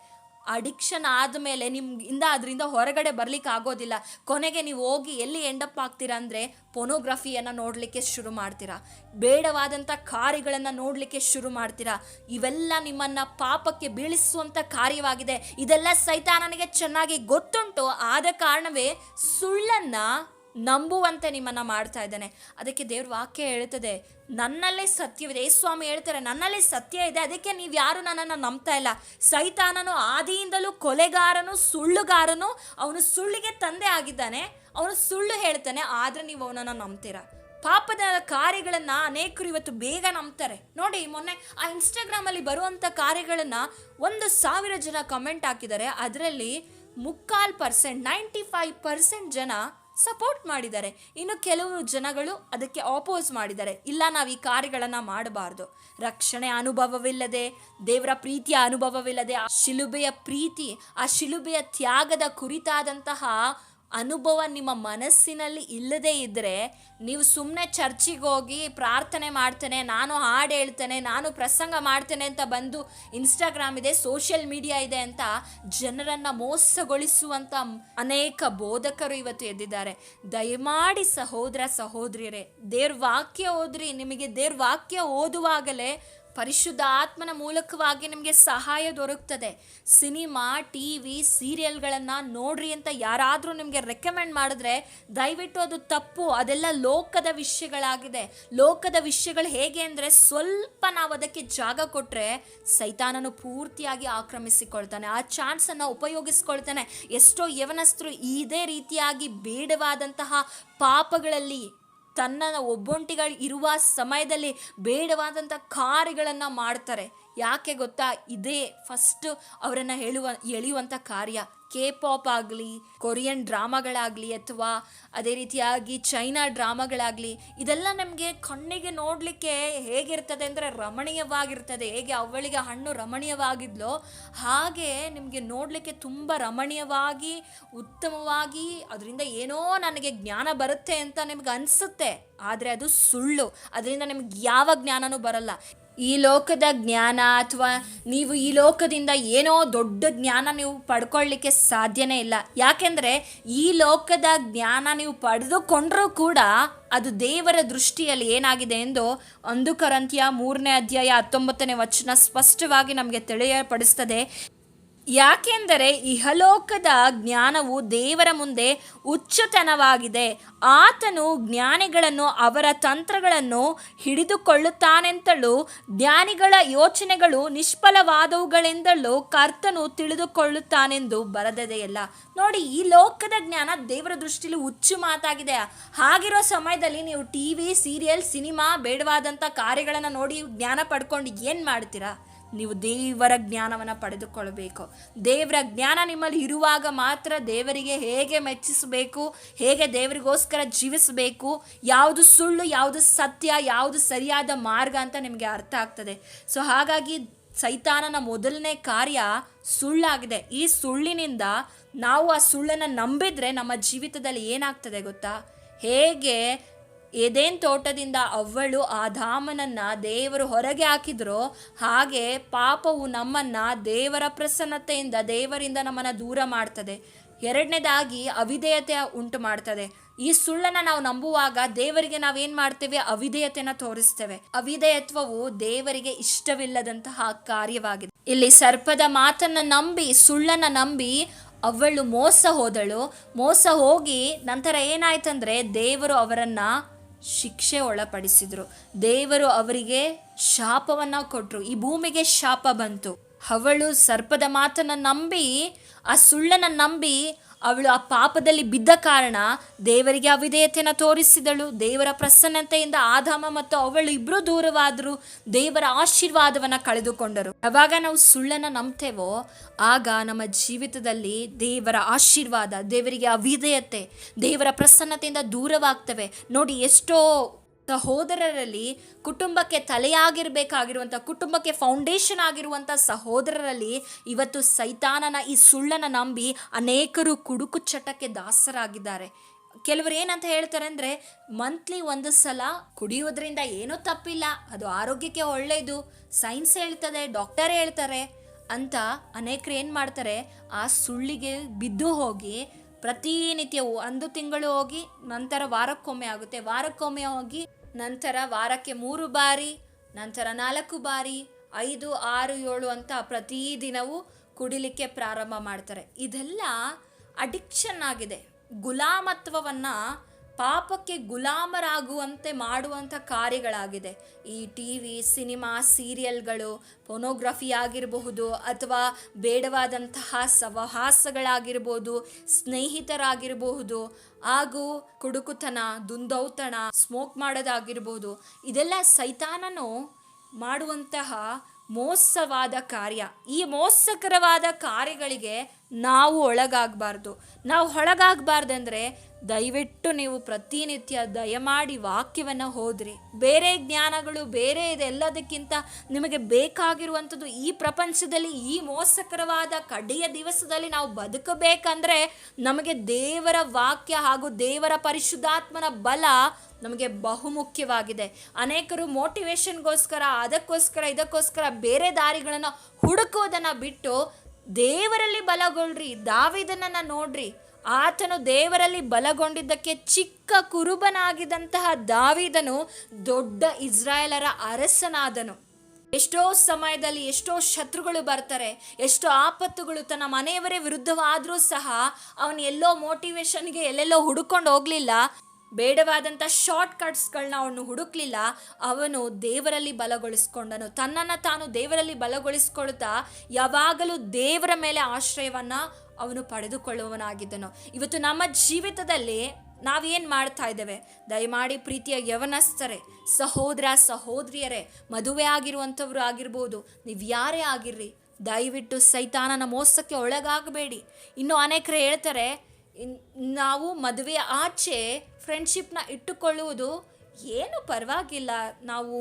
ಅಡಿಕ್ಷನ್ ಆದಮೇಲೆ ನಿಮ್ಗಿಂದ ಅದರಿಂದ ಹೊರಗಡೆ ಬರ್ಲಿಕ್ಕೆ ಆಗೋದಿಲ್ಲ. ಕೊನೆಗೆ ನೀವು ಹೋಗಿ ಎಲ್ಲಿ ಎಂಡಪ್ ಆಗ್ತೀರಾ ಅಂದರೆ ಪೊನೋಗ್ರಫಿಯನ್ನು ನೋಡಲಿಕ್ಕೆ ಶುರು ಮಾಡ್ತೀರಾ. ಬೇಡವಾದಂಥ ಕಾರ್ಯಗಳನ್ನು ನೋಡಲಿಕ್ಕೆ ಶುರು ಮಾಡ್ತೀರಾ. ಇವೆಲ್ಲ ನಿಮ್ಮನ್ನು ಪಾಪಕ್ಕೆ ಬೀಳಿಸುವಂಥ ಕಾರ್ಯವಾಗಿದೆ. ಇದೆಲ್ಲ ಸೈತಾನನಿಗೆ ಚೆನ್ನಾಗಿ ಗೊತ್ತುಂಟು. ಆದ ಕಾರಣವೇ ಸುಳ್ಳನ್ನು ನಂಬುವಂತೆ ನಿಮ್ಮನ್ನ ಮಾಡ್ತಾ ಇದ್ದಾನೆ. ಅದಕ್ಕೆ ದೇವ್ರ ವಾಕ್ಯ ಹೇಳ್ತದೆ, ನನ್ನಲ್ಲೇ ಸತ್ಯವಿದೆ. ಏ ಸ್ವಾಮಿ ಹೇಳ್ತಾರೆ, ನನ್ನಲ್ಲಿ ಸತ್ಯ ಇದೆ. ಅದಕ್ಕೆ ನೀವು ಯಾರು ನನ್ನನ್ನು ನಂಬ್ತಾ ಇಲ್ಲ. ಸೈತಾನನು ಆದಿಯಿಂದಲೂ ಕೊಲೆಗಾರನು, ಸುಳ್ಳುಗಾರನು, ಅವನು ಸುಳ್ಳಿಗೆ ತಂದೆ ಆಗಿದ್ದಾನೆ. ಅವನು ಸುಳ್ಳು ಹೇಳ್ತಾನೆ, ಆದ್ರೆ ನೀವು ಅವನನ್ನು ನಂಬ್ತೀರಾ? ಪಾಪದ ಕಾರ್ಯಗಳನ್ನ ಅನೇಕರು ಇವತ್ತು ಬೇಗ ನಂಬ್ತಾರೆ. ನೋಡಿ, ಮೊನ್ನೆ ಆ ಇನ್ಸ್ಟಾಗ್ರಾಮ್ ಅಲ್ಲಿ ಬರುವಂತ ಕಾರ್ಯಗಳನ್ನ ಒಂದು ಸಾವಿರ ಜನ ಕಮೆಂಟ್ ಹಾಕಿದ್ದಾರೆ. ಅದರಲ್ಲಿ ಮುಕ್ಕಾಲ್ ಪರ್ಸೆಂಟ್ ನೈಂಟಿ ಫೈವ್ ಪರ್ಸೆಂಟ್ ಜನ ಸಪೋರ್ಟ್ ಮಾಡಿದ್ದಾರೆ. ಇನ್ನು ಕೆಲವು ಜನಗಳು ಅದಕ್ಕೆ ಆಪೋಸ್ ಮಾಡಿದ್ದಾರೆ. ಇಲ್ಲ, ನಾವು ಈ ಕಾರ್ಯಗಳನ್ನು ಮಾಡಬಾರ್ದು. ರಕ್ಷಣೆ ಅನುಭವವಿಲ್ಲದೆ, ದೇವರ ಪ್ರೀತಿಯ ಅನುಭವವಿಲ್ಲದೆ, ಆ ಶಿಲುಬೆಯ ಪ್ರೀತಿ, ಆ ಶಿಲುಬೆಯ ತ್ಯಾಗದ ಕುರಿತಾದಂತಹ ಅನುಭವ ನಿಮ್ಮ ಮನಸ್ಸಿನಲ್ಲಿ ಇಲ್ಲದೇ ಇದ್ದರೆ ನೀವು ಸುಮ್ಮನೆ ಚರ್ಚಿಗೆ ಹೋಗಿ ಪ್ರಾರ್ಥನೆ ಮಾಡ್ತೇನೆ, ನಾನು ಹಾಡು ಹೇಳ್ತೇನೆ, ನಾನು ಪ್ರಸಂಗ ಮಾಡ್ತೇನೆ ಅಂತ ಬಂದು ಇನ್ಸ್ಟಾಗ್ರಾಮ್ ಇದೆ ಸೋಷಿಯಲ್ ಮೀಡಿಯಾ ಇದೆ ಅಂತ ಜನರನ್ನು ಮೋಸಗೊಳಿಸುವಂಥ ಅನೇಕ ಬೋಧಕರು ಇವತ್ತು ಎದ್ದಿದ್ದಾರೆ. ದಯಮಾಡಿ ಸಹೋದರ ಸಹೋದರಿಯರೇ, ದೇವ್ರ ವಾಕ್ಯ ಓದ್ರಿ, ನಿಮಗೆ ದೇವ್ರ ವಾಕ್ಯ ಓದುವಾಗಲೇ ಪರಿಶುದ್ಧ ಆತ್ಮನ ಮೂಲಕವಾಗಿ ನಿಮಗೆ ಸಹಾಯ ದೊರಕ್ತದೆ. ಸಿನಿಮಾ, ಟಿ ವಿ, ಸೀರಿಯಲ್ಗಳನ್ನು ನೋಡ್ರಿ ಅಂತ ಯಾರಾದರೂ ನಿಮಗೆ ರೆಕಮೆಂಡ್ ಮಾಡಿದ್ರೆ ದಯವಿಟ್ಟು ಅದು ತಪ್ಪು. ಅದೆಲ್ಲ ಲೋಕದ ವಿಷಯಗಳಾಗಿದೆ. ಲೋಕದ ವಿಷಯಗಳು ಹೇಗೆ ಅಂದರೆ ಸ್ವಲ್ಪ ನಾವು ಅದಕ್ಕೆ ಜಾಗ ಕೊಟ್ಟರೆ ಸೈತಾನನು ಪೂರ್ತಿಯಾಗಿ ಆಕ್ರಮಿಸಿಕೊಳ್ತಾನೆ. ಆ ಚಾನ್ಸನ್ನು ಉಪಯೋಗಿಸ್ಕೊಳ್ತಾನೆ. ಎಷ್ಟೋ ಯವನಸ್ಥರು ಇದೇ ರೀತಿಯಾಗಿ ಬೇಡವಾದಂತಹ ಪಾಪಗಳಲ್ಲಿ ತನ್ನ ಒಬ್ಬೊಂಟಿಗಳು ಇರುವ ಸಮಯದಲ್ಲಿ ಬೇಡವಾದಂಥ ಕಾರ್ಯಗಳನ್ನು ಮಾಡ್ತಾರೆ. ಯಾಕೆ ಗೊತ್ತಾ? ಇದೇ ಫಸ್ಟ್ ಅವರನ್ನು ಹೇಳುವ ಎಳೆಯುವಂಥ ಕಾರ್ಯ. ಕೆ ಪಾಪ್ ಆಗಲಿ ಕೊರಿಯನ್ ಡ್ರಾಮಾಗಳಾಗಲಿ ಅಥವಾ ಅದೇ ರೀತಿಯಾಗಿ ಚೈನಾ ಡ್ರಾಮಾಗಳಾಗಲಿ ಇದೆಲ್ಲ ನಮಗೆ ಕಣ್ಣಿಗೆ ನೋಡಲಿಕ್ಕೆ ಹೇಗಿರ್ತದೆ ಅಂದರೆ ರಮಣೀಯವಾಗಿರ್ತದೆ. ಹೇಗೆ ಅವಳಿಗೆ ಹಣ್ಣು ರಮಣೀಯವಾಗಿದ್ಲೋ ಹಾಗೆ ನಿಮಗೆ ನೋಡಲಿಕ್ಕೆ ತುಂಬ ರಮಣೀಯವಾಗಿ, ಉತ್ತಮವಾಗಿ ಅದರಿಂದ ಏನೋ ನನಗೆ ಜ್ಞಾನ ಬರುತ್ತೆ ಅಂತ ನಿಮ್ಗೆ ಅನಿಸುತ್ತೆ. ಆದರೆ ಅದು ಸುಳ್ಳು. ಅದರಿಂದ ನಿಮ್ಗೆ ಯಾವ ಜ್ಞಾನನೂ ಬರಲ್ಲ. ಈ ಲೋಕದ ಜ್ಞಾನ ಅಥವಾ ನೀವು ಈ ಲೋಕದಿಂದ ಏನೋ ದೊಡ್ಡ ಜ್ಞಾನ ನೀವು ಪಡ್ಕೊಳ್ಳಿಕ್ಕೆ ಸಾಧ್ಯನೇ ಇಲ್ಲ. ಯಾಕೆಂದರೆ ಈ ಲೋಕದ ಜ್ಞಾನ ನೀವು ಪಡೆದುಕೊಂಡರೂ ಕೂಡ ಅದು ದೇವರ ದೃಷ್ಟಿಯಲ್ಲಿ ಏನಾಗಿದೆ ಎಂದು ಒಂದು ಕರಂತಿಯ ಮೂರನೇ ಅಧ್ಯಾಯ ಹತ್ತೊಂಬತ್ತನೇ ವಚನ ಸ್ಪಷ್ಟವಾಗಿ ನಮಗೆ ತಿಳಿಯಪಡಿಸ್ತದೆ. ಯಾಕೆಂದರೆ ಇಹಲೋಕದ ಜ್ಞಾನವು ದೇವರ ಮುಂದೆ ಉಚ್ಚತನವಾಗಿದೆ ಆತನು ಜ್ಞಾನಿಗಳನ್ನು, ಅವರ ತಂತ್ರಗಳನ್ನು ಹಿಡಿದುಕೊಳ್ಳುತ್ತಾನೆಂತಲೂ, ಜ್ಞಾನಿಗಳ ಯೋಚನೆಗಳು ನಿಷ್ಫಲವಾದವುಗಳೆಂದಲೂ ಕರ್ತನು ತಿಳಿದುಕೊಳ್ಳುತ್ತಾನೆಂದು ಬರದದೆಯಲ್ಲ. ನೋಡಿ, ಈ ಲೋಕದ ಜ್ಞಾನ ದೇವರ ದೃಷ್ಟಿಯಲ್ಲಿ ಹುಚ್ಚು ಮಾತಾಗಿದೆ. ಹಾಗಿರೋ ಸಮಯದಲ್ಲಿ ನೀವು ಟಿ ವಿ, ಸೀರಿಯಲ್, ಸಿನಿಮಾ, ಬೇಡವಾದಂಥ ಕಾರ್ಯಗಳನ್ನು ನೋಡಿ ಜ್ಞಾನ ಪಡ್ಕೊಂಡು ಏನು ಮಾಡ್ತೀರಾ? ನೀವು ದೇವರ ಜ್ಞಾನವನ್ನು ಪಡೆದುಕೊಳ್ಳಬೇಕು ದೇವರ ಜ್ಞಾನ ನಿಮ್ಮಲ್ಲಿ ಇರುವಾಗ ಮಾತ್ರ ದೇವರಿಗೆ ಹೇಗೆ ಮೆಚ್ಚಿಸಬೇಕು, ಹೇಗೆ ದೇವರಿಗೋಸ್ಕರ ಜೀವಿಸಬೇಕು, ಯಾವುದು ಸುಳ್ಳು, ಯಾವುದು ಸತ್ಯ, ಯಾವುದು ಸರಿಯಾದ ಮಾರ್ಗ ಅಂತ ನಿಮಗೆ ಅರ್ಥ ಆಗ್ತದೆ. ಸೊ ಹಾಗಾಗಿ ಸೈತಾನನ ಮೊದಲನೇ ಕಾರ್ಯ ಸುಳ್ಳಾಗಿದೆ. ಈ ಸುಳ್ಳಿನಿಂದ ನಾವು ಆ ಸುಳ್ಳನ್ನು ನಂಬಿದರೆ ನಮ್ಮ ಜೀವಿತದಲ್ಲಿ ಏನಾಗ್ತದೆ ಗೊತ್ತಾ? ಹೇಗೆ ಏದೇನ್ ತೋಟದಿಂದ ಅವ್ವಳು ಧಾಮನನ್ನ ದೇವರು ಹೊರಗೆ ಹಾಕಿದ್ರೋ ಹಾಗೆ ಪಾಪವು ನಮ್ಮನ್ನ ದೇವರ ಪ್ರಸನ್ನತೆಯಿಂದ ದೇವರಿಂದ ನಮ್ಮನ್ನ ದೂರ ಮಾಡ್ತದೆ. ಎರಡನೇದಾಗಿ ಅವಿಧೇಯತೆ ಉಂಟು ಮಾಡ್ತದೆ. ಈ ಸುಳ್ಳನ್ನ ನಾವು ನಂಬುವಾಗ ದೇವರಿಗೆ ನಾವೇನ್ ಮಾಡ್ತೇವೆ? ಅವಿಧೇಯತೆನ ತೋರಿಸ್ತೇವೆ. ಅವಿಧೇಯತ್ವವು ದೇವರಿಗೆ ಇಷ್ಟವಿಲ್ಲದಂತಹ ಕಾರ್ಯವಾಗಿದೆ. ಇಲ್ಲಿ ಸರ್ಪದ ಮಾತನ್ನ ನಂಬಿ, ಸುಳ್ಳನ್ನ ನಂಬಿ ಅವಳು ಮೋಸ ಹೋದಳು. ಮೋಸ ಹೋಗಿ ನಂತರ ಏನಾಯ್ತಂದ್ರೆ ದೇವರು ಅವರನ್ನ ಶಿಕ್ಷೆ ಒಳಪಡಿಸಿದ್ರು. ದೇವರು ಅವರಿಗೆ ಶಾಪವನ್ನ ಕೊಟ್ರು. ಈ ಭೂಮಿಗೆ ಶಾಪ ಬಂತು. ಅವಳು ಸರ್ಪದ ಮಾತನ್ನ ನಂಬಿ, ಆ ಸುಳ್ಳನ್ನು ನಂಬಿ ಅವಳು ಆ ಪಾಪದಲ್ಲಿ ಬಿದ್ದ ಕಾರಣ ದೇವರಿಗೆ ಅವಿಧೇಯತೆಯನ್ನು ತೋರಿಸಿದಳು. ದೇವರ ಪ್ರಸನ್ನತೆಯಿಂದ ಆಧಾಮ ಮತ್ತು ಅವಳು ಇಬ್ಬರೂ ದೂರವಾದರು ದೇವರ ಆಶೀರ್ವಾದವನ್ನು ಕಳೆದುಕೊಂಡರು. ಯಾವಾಗ ನಾವು ಸುಳ್ಳನ್ನು ನಂಬ್ತೇವೋ, ಆಗ ನಮ್ಮ ಜೀವಿತದಲ್ಲಿ ದೇವರ ಆಶೀರ್ವಾದ, ದೇವರಿಗೆ ಅವಿಧೇಯತೆ ದೇವರ ಪ್ರಸನ್ನತೆಯಿಂದ ದೂರವಾಗ್ತವೆ. ನೋಡಿ ಎಷ್ಟೋ ಸಹೋದರರಲ್ಲಿ ಕುಟುಂಬಕ್ಕೆ ತಲೆಯಾಗಿರಬೇಕಾಗಿರುವಂಥ, ಕುಟುಂಬಕ್ಕೆ ಫೌಂಡೇಶನ್ ಆಗಿರುವಂಥ ಸಹೋದರರಲ್ಲಿ ಇವತ್ತು ಸೈತಾನನ ಈ ಸುಳ್ಳನ್ನು ನಂಬಿ ಅನೇಕರು ಕುಡುಕು ಚಟಕ್ಕೆ ದಾಸರಾಗಿದ್ದಾರೆ. ಕೆಲವರು ಏನಂತ ಹೇಳ್ತಾರೆ ಅಂದರೆ ಮಂತ್ಲಿ ಒಂದು ಸಲ ಕುಡಿಯೋದ್ರಿಂದ ಏನೂ ತಪ್ಪಿಲ್ಲ, ಅದು ಆರೋಗ್ಯಕ್ಕೆ ಒಳ್ಳೆಯದು ಸೈನ್ಸ್ ಹೇಳ್ತದೆ ಡಾಕ್ಟರ್ ಹೇಳ್ತಾರೆ ಅಂತ ಅನೇಕರು ಏನು ಮಾಡ್ತಾರೆ, ಆ ಸುಳ್ಳಿಗೆ ಬಿದ್ದು ಹೋಗಿ ಪ್ರತಿನಿತ್ಯ ಒಂದು ತಿಂಗಳು ಹೋಗಿ ನಂತರ ವಾರಕ್ಕೊಮ್ಮೆ ಆಗುತ್ತೆ. ವಾರಕ್ಕೊಮ್ಮೆ ಹೋಗಿ ನಂತರ ವಾರಕ್ಕೆ ಮೂರು ಬಾರಿ, ನಂತರ ನಾಲ್ಕು ಬಾರಿ, ಐದು, ಆರು, ಏಳು ಅಂತ ಪ್ರತಿದಿನವೂ ಕುಡಿಲಿಕ್ಕೆ ಪ್ರಾರಂಭ ಮಾಡ್ತಾರೆ. ಇದೆಲ್ಲ ಅಡಿಕ್ಷನ್ ಆಗಿದೆ. ಗುಲಾಮತ್ವವನ್ನು ಪಾಪಕ್ಕೆ ಗುಲಾಮರಾಗುವಂತೆ ಮಾಡುವಂಥ ಕಾರ್ಯಗಳಾಗಿದೆ. ಈ ಟಿ ವಿ, ಸಿನಿಮಾ, ಸೀರಿಯಲ್ಗಳು ಫೋನೋಗ್ರಫಿ ಆಗಿರಬಹುದು ಅಥವಾ ಬೇಡವಾದಂತಹ ಸವಹಾಸಗಳಾಗಿರ್ಬೋದು, ಸ್ನೇಹಿತರಾಗಿರಬಹುದು, ಹಾಗೂ ಕುಡುಕುತನ ದುಂದೌತಣ ಸ್ಮೋಕ್ ಮಾಡೋದಾಗಿರ್ಬೋದು, ಇದೆಲ್ಲ ಸೈತಾನನು ಮಾಡುವಂತಹ ಮೋಸವಾದ ಕಾರ್ಯ. ಈ ಮೋಸಕರವಾದ ಕಾರ್ಯಗಳಿಗೆ ನಾವು ಒಳಗಾಗಬಾರ್ದು. ನಾವು ಒಳಗಾಗಬಾರ್ದಂದ್ರೆ ದಯವಿಟ್ಟು ನೀವು ಪ್ರತಿನಿತ್ಯ ದಯಮಾಡಿ ವಾಕ್ಯವನ್ನು ಹೋದ್ರಿ ಬೇರೆ ಜ್ಞಾನಗಳು, ಬೇರೆ ಇದೆಲ್ಲದಕ್ಕಿಂತ ನಿಮಗೆ ಬೇಕಾಗಿರುವಂಥದ್ದು ಈ ಪ್ರಪಂಚದಲ್ಲಿ, ಈ ಮೋಸಕರವಾದ ಕಡೆಯ ದಿವಸದಲ್ಲಿ ನಾವು ಬದುಕಬೇಕಂದ್ರೆ ನಮಗೆ ದೇವರ ವಾಕ್ಯ ಹಾಗೂ ದೇವರ ಪರಿಶುದ್ಧಾತ್ಮನ ಬಲ ನಮಗೆ ಬಹುಮುಖ್ಯವಾಗಿದೆ. ಅನೇಕರು ಮೋಟಿವೇಶನ್ಗೋಸ್ಕರ ಅದಕ್ಕೋಸ್ಕರ, ಇದಕ್ಕೋಸ್ಕರ ಬೇರೆ ದಾರಿಗಳನ್ನು ಹುಡುಕೋದನ್ನು ಬಿಟ್ಟು ದೇವರಲ್ಲಿ ಬಲಗೊಳ್ರಿ ದಾವಿದನನ್ನ ನೋಡ್ರಿ. ಆತನು ದೇವರಲ್ಲಿ ಬಲಗೊಂಡಿದ್ದಕ್ಕೆ ಚಿಕ್ಕ ಕುರುಬನಾಗಿದ್ದಂತಹ ದಾವಿದನು ದೊಡ್ಡ ಇಸ್ರಾಯೇಲರ ಅರಸನಾದನು. ಎಷ್ಟೋ ಸಮಯದಲ್ಲಿ ಎಷ್ಟೋ ಶತ್ರುಗಳು ಬರ್ತಾರೆ. ಎಷ್ಟೋ ಆಪತ್ತುಗಳು ತನ್ನ ಮನೆಯವರೇ ವಿರುದ್ಧವಾದರೂ ಸಹ ಅವನು ಎಲ್ಲೋ ಮೋಟಿವೇಶನ್ಗೆ ಎಲ್ಲೆಲ್ಲೋ ಹುಡುಕೊಂಡು ಹೋಗಲಿಲ್ಲ. ಬೇಡವಾದಂಥ ಶಾರ್ಟ್ ಕಟ್ಸ್ಗಳನ್ನ ಅವನು ಹುಡುಕ್ಲಿಲ್ಲ, ಅವನು ದೇವರಲ್ಲಿ ಬಲಗೊಳಿಸ್ಕೊಂಡನು. ತನ್ನನ್ನು ತಾನು ದೇವರಲ್ಲಿ ಬಲಗೊಳಿಸ್ಕೊಳ್ತಾ ಯಾವಾಗಲೂ ದೇವರ ಮೇಲೆ ಆಶ್ರಯವನ್ನು ಅವನು ಪಡೆದುಕೊಳ್ಳುವವನಾಗಿದ್ದನು. ಇವತ್ತು ನಮ್ಮ ಜೀವಿತದಲ್ಲಿ ನಾವೇನು ಮಾಡ್ತಾ ಇದ್ದೇವೆ? ದಯಮಾಡಿ ಪ್ರೀತಿಯ ಯವನಸ್ಥರೆ, ಸಹೋದರ ಸಹೋದರಿಯರೇ, ಮದುವೆ ಆಗಿರುವಂಥವ್ರು ಆಗಿರ್ಬೋದು, ನೀವು ಯಾರೇ ಆಗಿರ್ರಿ, ದಯವಿಟ್ಟು ಸೈತಾನನ ಮೋಸಕ್ಕೆ ಒಳಗಾಗಬೇಡಿ. ಇನ್ನು ಅನೇಕರು ಹೇಳ್ತಾರೆ ನಾವು ಮದುವೆ ಆಚೆ ಫ್ರೆಂಡ್ಶಿಪ್ನ ಇಟ್ಟುಕೊಳ್ಳುವುದು ಏನು ಪರವಾಗಿಲ್ಲ. ನಾವು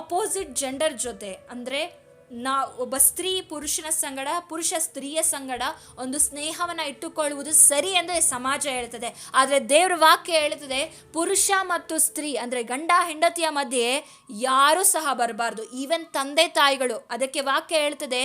ಆಪೋಸಿಟ್ ಜೆಂಡರ್ ಜೊತೆ, ಅಂದರೆ ನಾ, ಒಬ್ಬ ಸ್ತ್ರೀ ಪುರುಷನ ಸಂಗಡ, ಪುರುಷ ಸ್ತ್ರೀಯ ಸಂಗಡ ಒಂದು ಸ್ನೇಹವನ್ನು ಇಟ್ಟುಕೊಳ್ಳುವುದು ಸರಿ ಎಂದು ಸಮಾಜ ಹೇಳ್ತದೆ ಆದರೆ ದೇವ್ರ ವಾಕ್ಯ ಹೇಳ್ತದೆ ಪುರುಷ ಮತ್ತು ಸ್ತ್ರೀ, ಅಂದರೆ ಗಂಡ ಹೆಂಡತಿಯ ಮಧ್ಯೆ ಯಾರೂ ಸಹ ಬರಬಾರ್ದು. ಈವನ್ ತಂದೆ ತಾಯಿಗಳು, ಅದಕ್ಕೆ ವಾಕ್ಯ ಹೇಳ್ತದೆ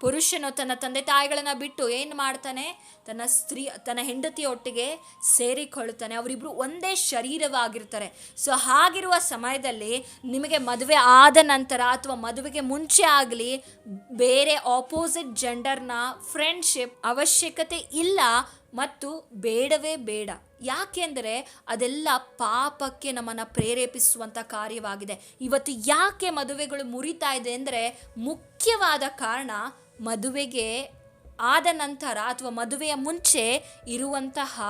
ಪುರುಷನು ತನ್ನ ತಂದೆ ತಾಯಿಗಳನ್ನು ಬಿಟ್ಟು ಏನು ಮಾಡ್ತಾನೆ? ತನ್ನ ಸ್ತ್ರೀ, ತನ್ನ ಹೆಂಡತಿಯೊಟ್ಟಿಗೆ ಸೇರಿಕೊಳ್ಳುತ್ತಾನೆ. ಅವರಿಬ್ರು ಒಂದೇ ಶರೀರವಾಗಿರ್ತಾರೆ. ಸೊ ಹಾಗಿರುವ ಸಮಯದಲ್ಲಿ ನಿಮಗೆ ಮದುವೆ ಆದ ನಂತರ ಅಥವಾ ಮದುವೆಗೆ ಮುಂಚೆ ಆಗಲಿ ಬೇರೆ ಆಪೋಸಿಟ್ ಜೆಂಡರ್ನ ಫ್ರೆಂಡ್ಶಿಪ್ ಅವಶ್ಯಕತೆ ಇಲ್ಲ. ಮತ್ತು ಬೇಡವೇ ಬೇಡ. ಯಾಕೆಂದರೆ ಅದೆಲ್ಲ ಪಾಪಕ್ಕೆ ನಮ್ಮನ್ನು ಪ್ರೇರೇಪಿಸುವಂಥ ಕಾರ್ಯವಾಗಿದೆ. ಇವತ್ತು ಯಾಕೆ ಮದುವೆಗಳು ಮುರಿತಾ ಇದೆ ಅಂದರೆ ಮುಖ್ಯವಾದ ಕಾರಣ ಮದುವೆಗೆ ಆದ ನಂತರ ಅಥವಾ ಮದುವೆಯ ಮುಂಚೆ ಇರುವಂತಹ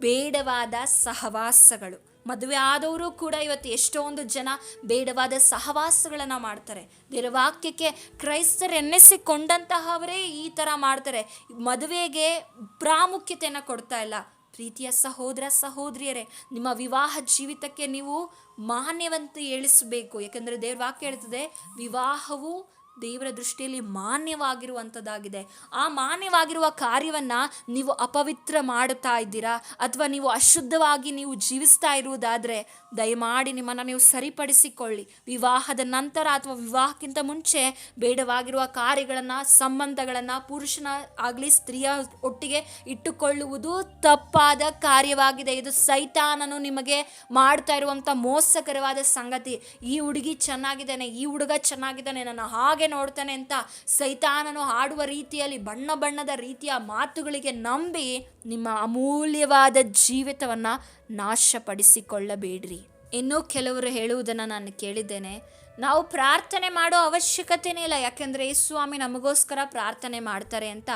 ಬೇಡವಾದ ಸಹವಾಸಗಳು. ಮದುವೆ ಆದವರು ಕೂಡ ಇವತ್ತು ಎಷ್ಟೊಂದು ಜನ ಬೇಡವಾದ ಸಹವಾಸಗಳನ್ನು ಮಾಡ್ತಾರೆ. ದೇವರ ವಾಕ್ಯಕ್ಕೆ ಕ್ರೈಸ್ತರೆನ್ನೆಸಿಕೊಂಡಂತಹವರೇ ಈ ಥರ ಮಾಡ್ತಾರೆ. ಮದುವೆಗೆ ಪ್ರಾಮುಖ್ಯತೆಯನ್ನು ಕೊಡ್ತಾ ಇಲ್ಲ. ಪ್ರೀತಿಯ ಸಹೋದರ ಸಹೋದರಿಯರೇ, ನಿಮ್ಮ ವಿವಾಹ ಜೀವಿತಕ್ಕೆ ನೀವು ಮಾನ್ಯವಂತ ಏಳಿಸಬೇಕು. ಯಾಕಂದರೆ ದೇವ್ರ ವಾಕ್ಯ ಹೇಳ್ತದೆ, ವಿವಾಹವು ದೇವರ ದೃಷ್ಟಿಯಲ್ಲಿ ಮಾನ್ಯವಾಗಿರುವಂಥದ್ದಾಗಿದೆ. ಆ ಮಾನ್ಯವಾಗಿರುವ ಕಾರ್ಯವನ್ನು ನೀವು ಅಪವಿತ್ರ ಮಾಡುತ್ತಾ ಇದ್ದೀರಾ? ಅಥವಾ ನೀವು ಅಶುದ್ಧವಾಗಿ ನೀವು ಜೀವಿಸ್ತಾ ಇರುವುದಾದರೆ ದಯಮಾಡಿ ನಿಮ್ಮನ್ನು ನೀವು ಸರಿಪಡಿಸಿಕೊಳ್ಳಿ. ವಿವಾಹದ ನಂತರ ಅಥವಾ ವಿವಾಹಕ್ಕಿಂತ ಮುಂಚೆ ಬೇಡವಾಗಿರುವ ಕಾರ್ಯಗಳನ್ನು, ಸಂಬಂಧಗಳನ್ನು ಪುರುಷನ ಆಗಲಿ, ಸ್ತ್ರೀಯ ಒಟ್ಟಿಗೆ ಇಟ್ಟುಕೊಳ್ಳುವುದು ತಪ್ಪಾದ ಕಾರ್ಯವಾಗಿದೆ. ಇದು ಸೈತಾನನು ನಿಮಗೆ ಮಾಡ್ತಾ ಇರುವಂಥ ಮೋಸಕರವಾದ ಸಂಗತಿ. ಈ ಹುಡುಗಿ ಚೆನ್ನಾಗಿದ್ದಾನೆ, ಈ ಹುಡುಗ ಚೆನ್ನಾಗಿದ್ದಾನೆ ನನ್ನ ಹಾಗೆ ನೋಡ್ತಾನೆ ಅಂತ ಸೈತಾನನು ಹಾಡುವ ರೀತಿಯಲ್ಲಿ, ಬಣ್ಣ ಬಣ್ಣದ ರೀತಿಯ ಮಾತುಗಳಿಗೆ ನಂಬಿ ನಿಮ್ಮ ಅಮೂಲ್ಯವಾದ ಜೀವಿತವನ್ನು ನಾಶಪಡಿಸಿಕೊಳ್ಳಬೇಡ್ರಿ. ಇನ್ನೂ ಕೆಲವರು ಹೇಳುವುದನ್ನು ನಾನು ಕೇಳಿದ್ದೇನೆ. ನಾವು ಪ್ರಾರ್ಥನೆ ಮಾಡೋ ಅವಶ್ಯಕತೆನೇ ಇಲ್ಲ, ಯಾಕೆಂದರೆ ಸ್ವಾಮಿ ನಮಗೋಸ್ಕರ ಪ್ರಾರ್ಥನೆ ಮಾಡ್ತಾರೆ ಅಂತ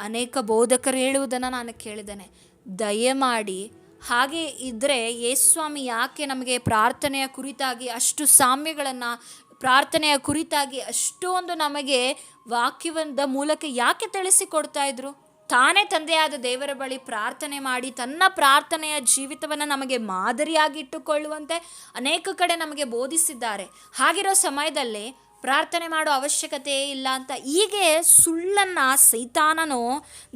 ಅನೇಕ ಬೋಧಕರು ಹೇಳುವುದನ್ನು ನಾನು ಕೇಳಿದ್ದೇನೆ. ದಯಮಾಡಿ, ಹಾಗೆ ಇದ್ದರೆ ಯೇಸ್ವಾಮಿ ಯಾಕೆ ನಮಗೆ ಪ್ರಾರ್ಥನೆಯ ಕುರಿತಾಗಿ ಅಷ್ಟು ಸಾಮ್ಯಗಳನ್ನು ಪ್ರಾರ್ಥನೆಯ ಕುರಿತಾಗಿ ಅಷ್ಟೊಂದು ನಮಗೆ ವಾಕ್ಯವಂದ ಮೂಲಕ ಯಾಕೆ ತಿಳಿಸಿಕೊಡ್ತಾ ಇದ್ರು? ತಾನೇ ತಂದೆಯಾದ ದೇವರ ಬಳಿ ಪ್ರಾರ್ಥನೆ ಮಾಡಿ ತನ್ನ ಪ್ರಾರ್ಥನೆಯ ಜೀವಿತವನ್ನು ನಮಗೆ ಮಾದರಿಯಾಗಿ ಇಟ್ಟುಕೊಳ್ಳುವಂತೆ ಅನೇಕ ಕಡೆ ನಮಗೆ ಬೋಧಿಸಿದ್ದಾರೆ. ಹಾಗಿರೋ ಸಮಯದಲ್ಲಿ ಪ್ರಾರ್ಥನೆ ಮಾಡೋ ಅವಶ್ಯಕತೆ ಇಲ್ಲ ಅಂತ ಹೀಗೆ ಸುಳ್ಳನ್ನು ಸೈತಾನನು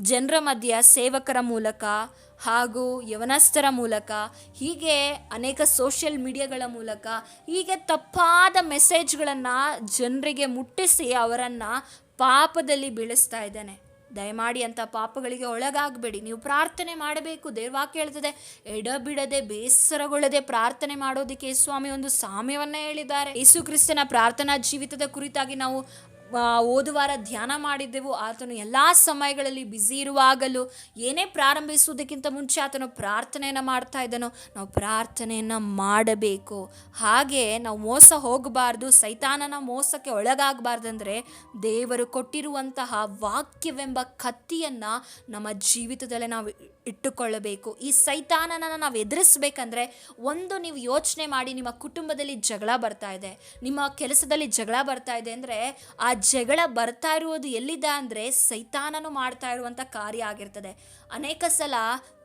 ಜನರ ಮಧ್ಯ ಸೇವಕರ ಮೂಲಕ ಹಾಗೂ ಯವನಸ್ಥರ ಮೂಲಕ, ಹೀಗೆ ಅನೇಕ ಸೋಷಿಯಲ್ ಮೀಡಿಯಾಗಳ ಮೂಲಕ, ಹೀಗೆ ತಪ್ಪಾದ ಮೆಸೇಜ್ಗಳನ್ನು ಜನರಿಗೆ ಮುಟ್ಟಿಸಿ ಅವರನ್ನು ಪಾಪದಲ್ಲಿ ಬೀಳಿಸ್ತಾ ಇದ್ದಾನೆ. ದಯಮಾಡಿ ಅಂತ ಪಾಪಗಳಿಗೆ ಒಳಗಾಗಬೇಡಿ. ನೀವು ಪ್ರಾರ್ಥನೆ ಮಾಡಬೇಕು. ದೇವಾಕ್ಯ ಹೇಳ್ತದೆ ಎಡಬಿಡದೆ ಬೇಸರಗೊಳ್ಳದೆ ಪ್ರಾರ್ಥನೆ ಮಾಡೋದಕ್ಕೆ ಸ್ವಾಮಿ ಒಂದು ಸಾಮ್ಯವನ್ನ ಹೇಳಿದ್ದಾರೆ. ಯೇಸು ಕ್ರಿಸ್ತನ ಪ್ರಾರ್ಥನಾ ಜೀವಿತದ ಕುರಿತಾಗಿ ನಾವು ಹೋದ ವಾರ ಧ್ಯಾನ ಮಾಡಿದ್ದೆವು. ಆತನು ಎಲ್ಲ ಸಮಯಗಳಲ್ಲಿ ಬ್ಯುಸಿ ಇರುವಾಗಲೂ ಏನೇ ಪ್ರಾರಂಭಿಸುವುದಕ್ಕಿಂತ ಮುಂಚೆ ಆತನು ಪ್ರಾರ್ಥನೆಯನ್ನು ಮಾಡ್ತಾ ಇದ್ದಾನೋ. ನಾವು ಪ್ರಾರ್ಥನೆಯನ್ನು ಮಾಡಬೇಕು. ಹಾಗೆ ನಾವು ಮೋಸ ಹೋಗಬಾರ್ದು, ಸೈತಾನನ ಮೋಸಕ್ಕೆ ಒಳಗಾಗಬಾರ್ದಂದ್ರೆ ದೇವರು ಕೊಟ್ಟಿರುವಂತಹ ವಾಕ್ಯವೆಂಬ ಕತ್ತಿಯನ್ನು ನಮ್ಮ ಜೀವಿತದಲ್ಲೇ ನಾವು ಇಟ್ಟುಕೊಳ್ಳಬೇಕು. ಈ ಸೈತಾನನನ್ನು ನಾವು ಎದುರಿಸ್ಬೇಕಂದ್ರೆ ಒಂದು ನೀವು ಯೋಚನೆ ಮಾಡಿ ನಿಮ್ಮ ಕುಟುಂಬದಲ್ಲಿ ಜಗಳ ಬರ್ತಾ ಇದೆ. ನಿಮ್ಮ ಕೆಲಸದಲ್ಲಿ ಜಗಳ ಬರ್ತಾ ಇದೆ ಅಂದರೆ ಆ ಜಗಳ ಬರ್ತಾ ಇರುವುದು ಎಲ್ಲಿದೆ ಅಂದರೆ ಸೈತಾನನು ಮಾಡ್ತಾ ಇರುವಂಥ ಕಾರ್ಯ ಆಗಿರ್ತದೆ. ಅನೇಕ ಸಲ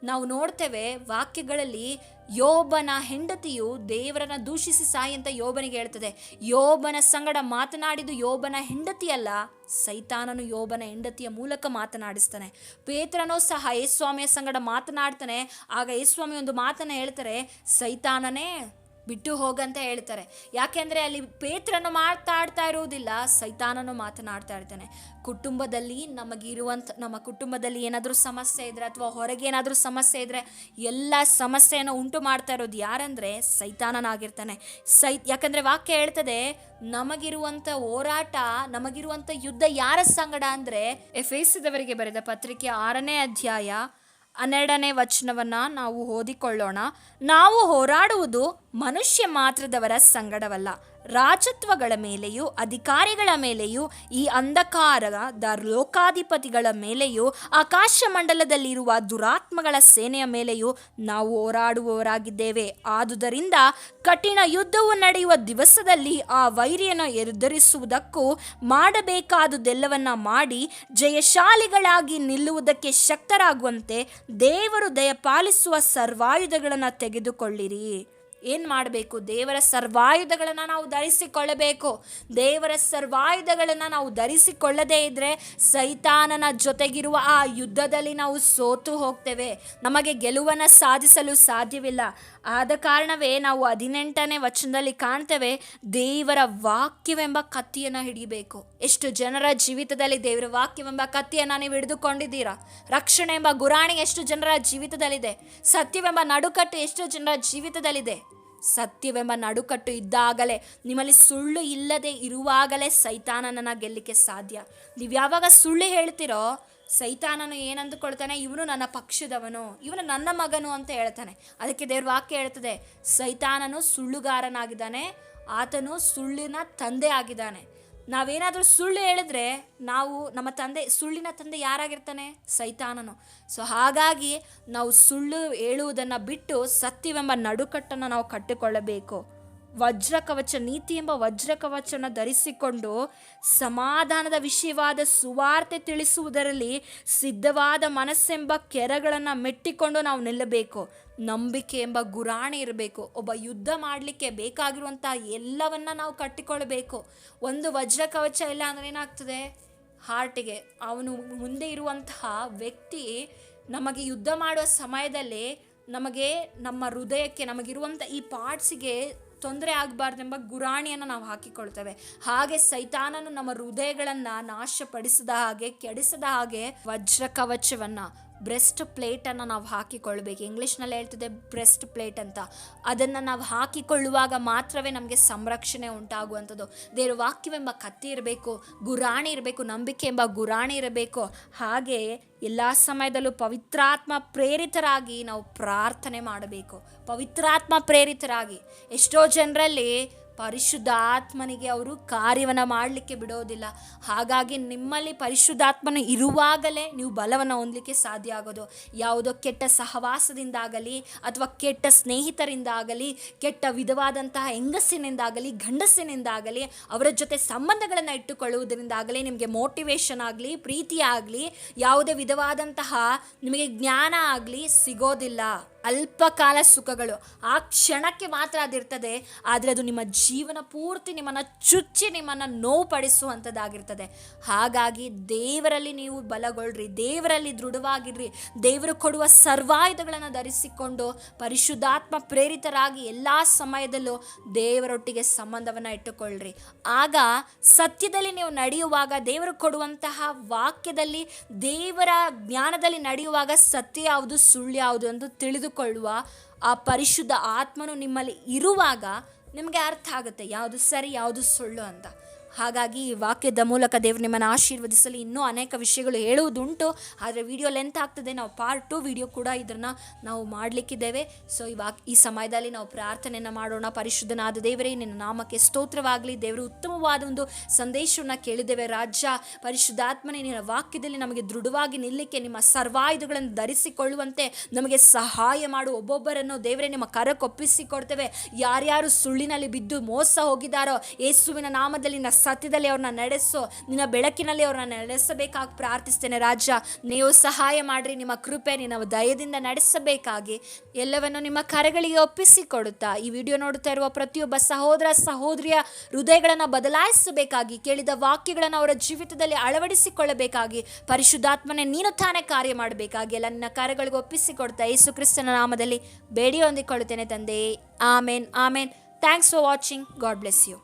ನಾವು ನೋಡ್ತೇವೆ ವಾಕ್ಯಗಳಲ್ಲಿ ಯೋಬನ ಹೆಂಡತಿಯು ದೇವರನ್ನ ದೂಷಿಸಿ ಸಾಯಿ ಅಂತ ಯೋಬನಿಗೆ ಹೇಳ್ತದೆ. ಯೋಬನ ಸಂಗಡ ಮಾತನಾಡಿದ್ದು ಯೋಬನ ಹೆಂಡತಿಯಲ್ಲ, ಸೈತಾನನು ಯೋಬನ ಹೆಂಡತಿಯ ಮೂಲಕ ಮಾತನಾಡಿಸ್ತಾನೆ. ಪೇತ್ರನೂ ಸಹ ಯೇಸ್ವಾಮಿಯ ಸಂಗಡ ಮಾತನಾಡ್ತಾನೆ. ಆಗ ಯೇಸ್ವಾಮಿ ಒಂದು ಮಾತನ್ನು ಹೇಳ್ತಾರೆ, ಸೈತಾನನೇ ಬಿಟ್ಟು ಹೋಗಂತ ಹೇಳ್ತಾರೆ. ಯಾಕೆಂದರೆ ಅಲ್ಲಿ ಪೇತ್ರನು ಮಾತಾಡ್ತಾ ಇರುವುದಿಲ್ಲ, ಸೈತಾನನು ಮಾತನಾಡ್ತಾ ಇರ್ತಾನೆ. ಕುಟುಂಬದಲ್ಲಿ ನಮಗಿರುವಂಥ, ನಮ್ಮ ಕುಟುಂಬದಲ್ಲಿ ಏನಾದರೂ ಸಮಸ್ಯೆ ಇದ್ದರೆ ಅಥವಾ ಹೊರಗೆ ಏನಾದರೂ ಸಮಸ್ಯೆ ಇದ್ದರೆ ಎಲ್ಲ ಸಮಸ್ಯೆಯನ್ನು ಉಂಟು ಮಾಡ್ತಾ ಇರೋದು ಯಾರಂದರೆ ಸೈತಾನನಾಗಿರ್ತಾನೆ. ಸೈ ಯಾಕಂದರೆ ವಾಕ್ಯ ಹೇಳ್ತದೆ, ನಮಗಿರುವಂಥ ಹೋರಾಟ, ನಮಗಿರುವಂಥ ಯುದ್ಧ ಯಾರ ಸಂಗಡ ಅಂದರೆ ಎಫೆಸಿದವರಿಗೆ ಬರೆದ ಪತ್ರಿಕೆ ಆರನೇ ಅಧ್ಯಾಯ ಹನ್ನೆರಡನೇ ವಚನವನ್ನ ನಾವು ಓದಿಕೊಳ್ಳೋಣ. ನಾವು ಹೋರಾಡುವುದು ಮನುಷ್ಯ ಮಾತ್ರದವರ ಸಂಗಡವಲ್ಲ. ರಾಜತ್ವಗಳ ಮೇಲೆಯೂ, ಅಧಿಕಾರಿಗಳ ಮೇಲೆಯೂ, ಈ ಅಂಧಕಾರದ ಲೋಕಾಧಿಪತಿಗಳ ಮೇಲೆಯೂ ಆಕಾಶ ಮಂಡಲದಲ್ಲಿರುವ ದುರಾತ್ಮಗಳ ಸೇನೆಯ ಮೇಲೆಯೂ ನಾವು ಹೋರಾಡುವವರಾಗಿದ್ದೇವೆ. ಆದುದರಿಂದ ಕಠಿಣ ಯುದ್ಧವು ನಡೆಯುವ ದಿವಸದಲ್ಲಿ ಆ ವೈರಿಯನ್ನು ಎದುರಿಸುವುದಕ್ಕೂ, ಮಾಡಬೇಕಾದುದೆಲ್ಲವನ್ನ ಮಾಡಿ ಜಯಶಾಲಿಗಳಾಗಿ ನಿಲ್ಲುವುದಕ್ಕೆ ಶಕ್ತರಾಗುವಂತೆ ದೇವರು ದಯಪಾಲಿಸುವ ಸರ್ವಾಯುಧಗಳನ್ನು ತೆಗೆದುಕೊಳ್ಳಿರಿ. ಏನು ಮಾಡಬೇಕು? ದೇವರ ಸರ್ವಾಯುಧಗಳನ್ನು ನಾವು ಧರಿಸಿಕೊಳ್ಳಬೇಕು. ದೇವರ ಸರ್ವಾಯುಧಗಳನ್ನು ನಾವು ಧರಿಸಿಕೊಳ್ಳದೇ ಇದ್ದರೆ ಸೈತಾನನ ಜೊತೆಗಿರುವ ಆ ಯುದ್ಧದಲ್ಲಿ ನಾವು ಸೋತು ಹೋಗ್ತೇವೆ. ನಮಗೆ ಗೆಲುವನ್ನು ಸಾಧಿಸಲು ಸಾಧ್ಯವಿಲ್ಲ. ಆದ ಕಾರಣವೇ ನಾವು ಹದಿನೆಂಟನೇ ವಚನದಲ್ಲಿ ಕಾಣ್ತೇವೆ, ದೇವರ ವಾಕ್ಯವೆಂಬ ಕತ್ತಿಯನ್ನು ಹಿಡಿಬೇಕು. ಎಷ್ಟು ಜನರ ಜೀವಿತದಲ್ಲಿ ದೇವರ ವಾಕ್ಯವೆಂಬ ಕತ್ತಿಯನ್ನು ನೀವು ಹಿಡಿದುಕೊಂಡಿದ್ದೀರಾ? ರಕ್ಷಣೆ ಎಂಬ ಗುರಾಣಿ ಎಷ್ಟು ಜನರ ಜೀವಿತದಲ್ಲಿದೆ? ಸತ್ಯವೆಂಬ ನಡುಕಟ್ಟು ಎಷ್ಟು ಜನರ ಜೀವಿತದಲ್ಲಿದೆ? ಸತ್ಯವೆಂಬ ನಡುಕಟ್ಟು ಇದ್ದಾಗಲೇ ನಿಮ್ಮಲ್ಲಿ ಸುಳ್ಳು ಇಲ್ಲದೆ ಇರುವಾಗಲೇ ಸೈತಾನನನ್ನು ಗೆಲ್ಲಲಿಕ್ಕೆ ಸಾಧ್ಯ. ನೀವು ಯಾವಾಗ ಸುಳ್ಳು ಹೇಳ್ತಿರೋ ಸೈತಾನನು ಏನಂದುಕೊಳ್ತಾನೆ, ಇವನು ನನ್ನ ಪಕ್ಷದವನು, ಇವನು ನನ್ನ ಮಗನು ಅಂತ ಹೇಳ್ತಾನೆ. ಅದಕ್ಕೆ ದೇವ್ರ ವಾಕ್ಯ ಹೇಳ್ತದೆ, ಸೈತಾನನು ಸುಳ್ಳುಗಾರನಾಗಿದ್ದಾನೆ, ಆತನು ಸುಳ್ಳಿನ ತಂದೆ ಆಗಿದ್ದಾನೆ. ನಾವೇನಾದರೂ ಸುಳ್ಳು ಹೇಳಿದ್ರೆ ನಾವು ನಮ್ಮ ತಂದೆ, ಸುಳ್ಳಿನ ತಂದೆ ಯಾರಾಗಿರ್ತಾನೆ? ಸೈತಾನನು. ಸೊ ಹಾಗಾಗಿ ನಾವು ಸುಳ್ಳು ಹೇಳುವುದನ್ನು ಬಿಟ್ಟು ಸತ್ಯವೆಂಬ ನಡುಕಟ್ಟನ್ನು ನಾವು ಕಟ್ಟಿಕೊಳ್ಳಬೇಕು. ವಜ್ರ ಕವಚ ನೀತಿ ಎಂಬ ವಜ್ರ ಕವಚನ ಧರಿಸಿಕೊಂಡು ಸಮಾಧಾನದ ವಿಷಯವಾದ ಸುವಾರ್ತೆ ತಿಳಿಸುವುದರಲ್ಲಿ ಸಿದ್ಧವಾದ ಮನಸ್ಸೆಂಬ ಕೆರಗಳನ್ನು ಮೆಟ್ಟಿಕೊಂಡು ನಾವು ನಿಲ್ಲಬೇಕು. ನಂಬಿಕೆ ಎಂಬ ಗುರಾಣಿ ಇರಬೇಕು. ಒಬ್ಬ ಯುದ್ಧ ಮಾಡಲಿಕ್ಕೆ ಬೇಕಾಗಿರುವಂಥ ಎಲ್ಲವನ್ನ ನಾವು ಕಟ್ಟಿಕೊಳ್ಳಬೇಕು. ಒಂದು ವಜ್ರ ಕವಚ ಇಲ್ಲ ಅಂದ್ರೆ ಏನಾಗ್ತದೆ? ಹಾರ್ಟಿಗೆ. ಅವನು ಮುಂದೆ ಇರುವಂತಹ ವ್ಯಕ್ತಿ ನಮಗೆ ಯುದ್ಧ ಮಾಡುವ ಸಮಯದಲ್ಲಿ ನಮಗೆ ನಮ್ಮ ಹೃದಯಕ್ಕೆ, ನಮಗಿರುವಂಥ ಈ ಪಾರ್ಟ್ಸಿಗೆ ತೊಂದರೆ ಆಗಬಾರ್ದೆಂಬ ಗುರಾಣಿಯನ್ನು ನಾವು ಹಾಕಿಕೊಳ್ತೇವೆ. ಹಾಗೆ ಸೈತಾನನು ನಮ್ಮ ಹೃದಯಗಳನ್ನು ನಾಶಪಡಿಸದ ಹಾಗೆ ಕೆಡಿಸದ ಹಾಗೆ ವಜ್ರ ಕವಚವನ್ನು ಬ್ರೆಸ್ಟ್ ಪ್ಲೇಟನ್ನು ನಾವು ಹಾಕಿಕೊಳ್ಬೇಕು. ಇಂಗ್ಲೀಷ್ನಲ್ಲಿ ಹೇಳ್ತದೆ ಬ್ರೆಸ್ಟ್ ಪ್ಲೇಟ್ ಅಂತ. ಅದನ್ನು ನಾವು ಹಾಕಿಕೊಳ್ಳುವಾಗ ಮಾತ್ರವೇ ನಮಗೆ ಸಂರಕ್ಷಣೆ ಉಂಟಾಗುವಂಥದ್ದು. ದೇವರ ವಾಕ್ಯವೆಂಬ ಕತ್ತಿ ಇರಬೇಕು, ಗುರಾಣಿ ಇರಬೇಕು ನಂಬಿಕೆ ಎಂಬ ಗುರಾಣಿ ಇರಬೇಕು. ಹಾಗೆ ಎಲ್ಲ ಸಮಯದಲ್ಲೂ ಪವಿತ್ರಾತ್ಮ ಪ್ರೇರಿತರಾಗಿ ನಾವು ಪ್ರಾರ್ಥನೆ ಮಾಡಬೇಕು. ಪವಿತ್ರಾತ್ಮ ಪ್ರೇರಿತರಾಗಿ. ಎಷ್ಟೋ ಜನರಲ್ಲಿ ಪರಿಶುದ್ಧಾತ್ಮನಿಗೆ ಅವರು ಕಾರ್ಯವನ್ನು ಮಾಡಲಿಕ್ಕೆ ಬಿಡೋದಿಲ್ಲ. ಹಾಗಾಗಿ ನಿಮ್ಮಲ್ಲಿ ಪರಿಶುದ್ಧಾತ್ಮನ ಇರುವಾಗಲೇ ನೀವು ಬಲವನ್ನು ಹೊಂದಲಿಕ್ಕೆ ಸಾಧ್ಯ ಆಗೋದು. ಯಾವುದೋ ಕೆಟ್ಟ ಸಹವಾಸದಿಂದಾಗಲಿ ಅಥವಾ ಕೆಟ್ಟ ಸ್ನೇಹಿತರಿಂದಾಗಲಿ, ಕೆಟ್ಟ ವಿಧವಾದಂತಹ ಹೆಂಗಸಿನಿಂದಾಗಲಿ ಗಂಡಸ್ಸಿನಿಂದಾಗಲಿ ಅವರ ಜೊತೆ ಸಂಬಂಧಗಳನ್ನು ಇಟ್ಟುಕೊಳ್ಳುವುದರಿಂದಾಗಲಿ, ನಿಮಗೆ ಮೋಟಿವೇಶನ್ ಆಗಲಿ, ಪ್ರೀತಿ ಆಗಲಿ, ಯಾವುದೇ ವಿಧವಾದಂತಹ ನಿಮಗೆ ಜ್ಞಾನ ಆಗಲಿ ಸಿಗೋದಿಲ್ಲ. ಅಲ್ಪಕಾಲ ಸುಖಗಳು. ಆ ಕ್ಷಣಕ್ಕೆ ಮಾತ್ರ ಅದಿರ್ತದೆ, ಆದರೆ ಅದು ನಿಮ್ಮ ಜೀವನ ಪೂರ್ತಿ ನಿಮ್ಮನ್ನು ಚುಚ್ಚಿ ನಿಮ್ಮನ್ನು ನೋವು ಪಡಿಸುವಂಥದ್ದಾಗಿರ್ತದೆ ಹಾಗಾಗಿ ದೇವರಲ್ಲಿ ನೀವು ಬಲಗೊಳ್ಳ್ರಿ ದೇವರಲ್ಲಿ ದೃಢವಾಗಿರ್ರಿ. ದೇವರು ಕೊಡುವ ಸರ್ವಾಯುಧಗಳನ್ನು ಧರಿಸಿಕೊಂಡು ಪರಿಶುದ್ಧಾತ್ಮ ಪ್ರೇರಿತರಾಗಿ ಎಲ್ಲ ಸಮಯದಲ್ಲೂ ದೇವರೊಟ್ಟಿಗೆ ಸಂಬಂಧವನ್ನು ಇಟ್ಟುಕೊಳ್ಳ್ರಿ ಆಗ ಸತ್ಯದಲ್ಲಿ ನೀವು ನಡೆಯುವಾಗ, ದೇವರು ಕೊಡುವಂತಹ ವಾಕ್ಯದಲ್ಲಿ ದೇವರ ಜ್ಞಾನದಲ್ಲಿ ನಡೆಯುವಾಗ ಸತ್ಯ ಯಾವುದು, ಸುಳ್ಳು ಯಾವುದು ಎಂದು ತಿಳಿದುಕೊಳ್ಳುವ ಆ ಪರಿಶುದ್ಧ ಆತ್ಮನು ನಿಮ್ಮಲ್ಲಿ ಇರುವಾಗ ನಿಮಗೆ ಅರ್ಥ ಆಗುತ್ತೆ ಯಾವುದು ಸರಿ ಯಾವುದು ಸುಳ್ಳು ಅಂತ. ಹಾಗಾಗಿ ಈ ವಾಕ್ಯದ ಮೂಲಕ ದೇವರು ನಿಮ್ಮನ್ನು ಆಶೀರ್ವದಿಸಲಿ. ಇನ್ನೂ ಅನೇಕ ವಿಷಯಗಳು ಹೇಳುವುದುಂಟು, ಆದರೆ ವಿಡಿಯೋ ಲೆಂತ್ ಆಗ್ತದೆ. ನಾವು ಪಾರ್ಟ್ ಟು ವಿಡಿಯೋ ಕೂಡ ಇದನ್ನು ನಾವು ಮಾಡಲಿಕ್ಕಿದ್ದೇವೆ. ಸೊ ಈ ವಾಕ್, ಈ ಸಮಯದಲ್ಲಿ ನಾವು ಪ್ರಾರ್ಥನೆಯನ್ನು ಮಾಡೋಣ. ಪರಿಶುದ್ಧನಾದ ದೇವರೇ, ನಿನ್ನ ನಾಮಕ್ಕೆ ಸ್ತೋತ್ರವಾಗಲಿ. ದೇವರು ಉತ್ತಮವಾದ ಒಂದು ಸಂದೇಶವನ್ನು ಕೇಳಿದ್ದೇವೆ. ರಾಜ್ಯ ಪರಿಶುದ್ಧಾತ್ಮನೇ, ನಿನ್ನ ವಾಕ್ಯದಲ್ಲಿ ನಮಗೆ ದೃಢವಾಗಿ ನಿಲ್ಲಕ್ಕೆ, ನಿಮ್ಮ ಸರ್ವಾಯುಧಗಳನ್ನು ಧರಿಸಿಕೊಳ್ಳುವಂತೆ ನಮಗೆ ಸಹಾಯ ಮಾಡು. ಒಬ್ಬೊಬ್ಬರನ್ನು ದೇವರೇ, ನಿಮ್ಮ ಕರಕ್ಕೊಪ್ಪಿಸಿಕೊಡ್ತೇವೆ ಯಾರ್ಯಾರು ಸುಳ್ಳಿನಲ್ಲಿ ಬಿದ್ದು ಮೋಸ ಹೋಗಿದ್ದಾರೋ, ಯೇಸುವಿನ ನಾಮದಲ್ಲಿ ಸತ್ಯದಲ್ಲಿ ಅವ್ರನ್ನ ನಡೆಸೋ, ನಿನ್ನ ಬೆಳಕಿನಲ್ಲಿ ಅವ್ರನ್ನ ನಡೆಸಬೇಕಾಗಿ ಪ್ರಾರ್ಥಿಸ್ತೇನೆ. ರಾಜ, ನೀವು ಸಹಾಯ ಮಾಡ್ರಿ, ನಿಮ್ಮ ಕೃಪೆ ನಿನ್ನ ದಯದಿಂದ ನಡೆಸಬೇಕಾಗಿ ಎಲ್ಲವನ್ನು ನಿಮ್ಮ ಕರೆಗಳಿಗೆ ಒಪ್ಪಿಸಿಕೊಡುತ್ತಾ, ಈ ವಿಡಿಯೋ ನೋಡುತ್ತಾ ಇರುವ ಪ್ರತಿಯೊಬ್ಬ ಸಹೋದರ ಸಹೋದರಿಯ ಹೃದಯಗಳನ್ನು ಬದಲಾಯಿಸಬೇಕಾಗಿ, ಕೇಳಿದ ವಾಕ್ಯಗಳನ್ನು ಅವರ ಜೀವಿತದಲ್ಲಿ ಅಳವಡಿಸಿಕೊಳ್ಳಬೇಕಾಗಿ, ಪರಿಶುದ್ಧಾತ್ಮನೆ ನೀನು ತಾನೇ ಕಾರ್ಯ ಮಾಡಬೇಕಾಗಿ ಎಲ್ಲ ನಿನ್ನ ಕಾರ್ಯಗಳಿಗೆ ಒಪ್ಪಿಸಿಕೊಡ್ತಾ ಯೇಸು ಕ್ರಿಸ್ತನ ನಾಮದಲ್ಲಿ ಬೇಡಿ ಹೊಂದಿಕೊಳ್ಳುತ್ತೇನೆ ತಂದೆ. Amen amen. Thanks for watching God bless you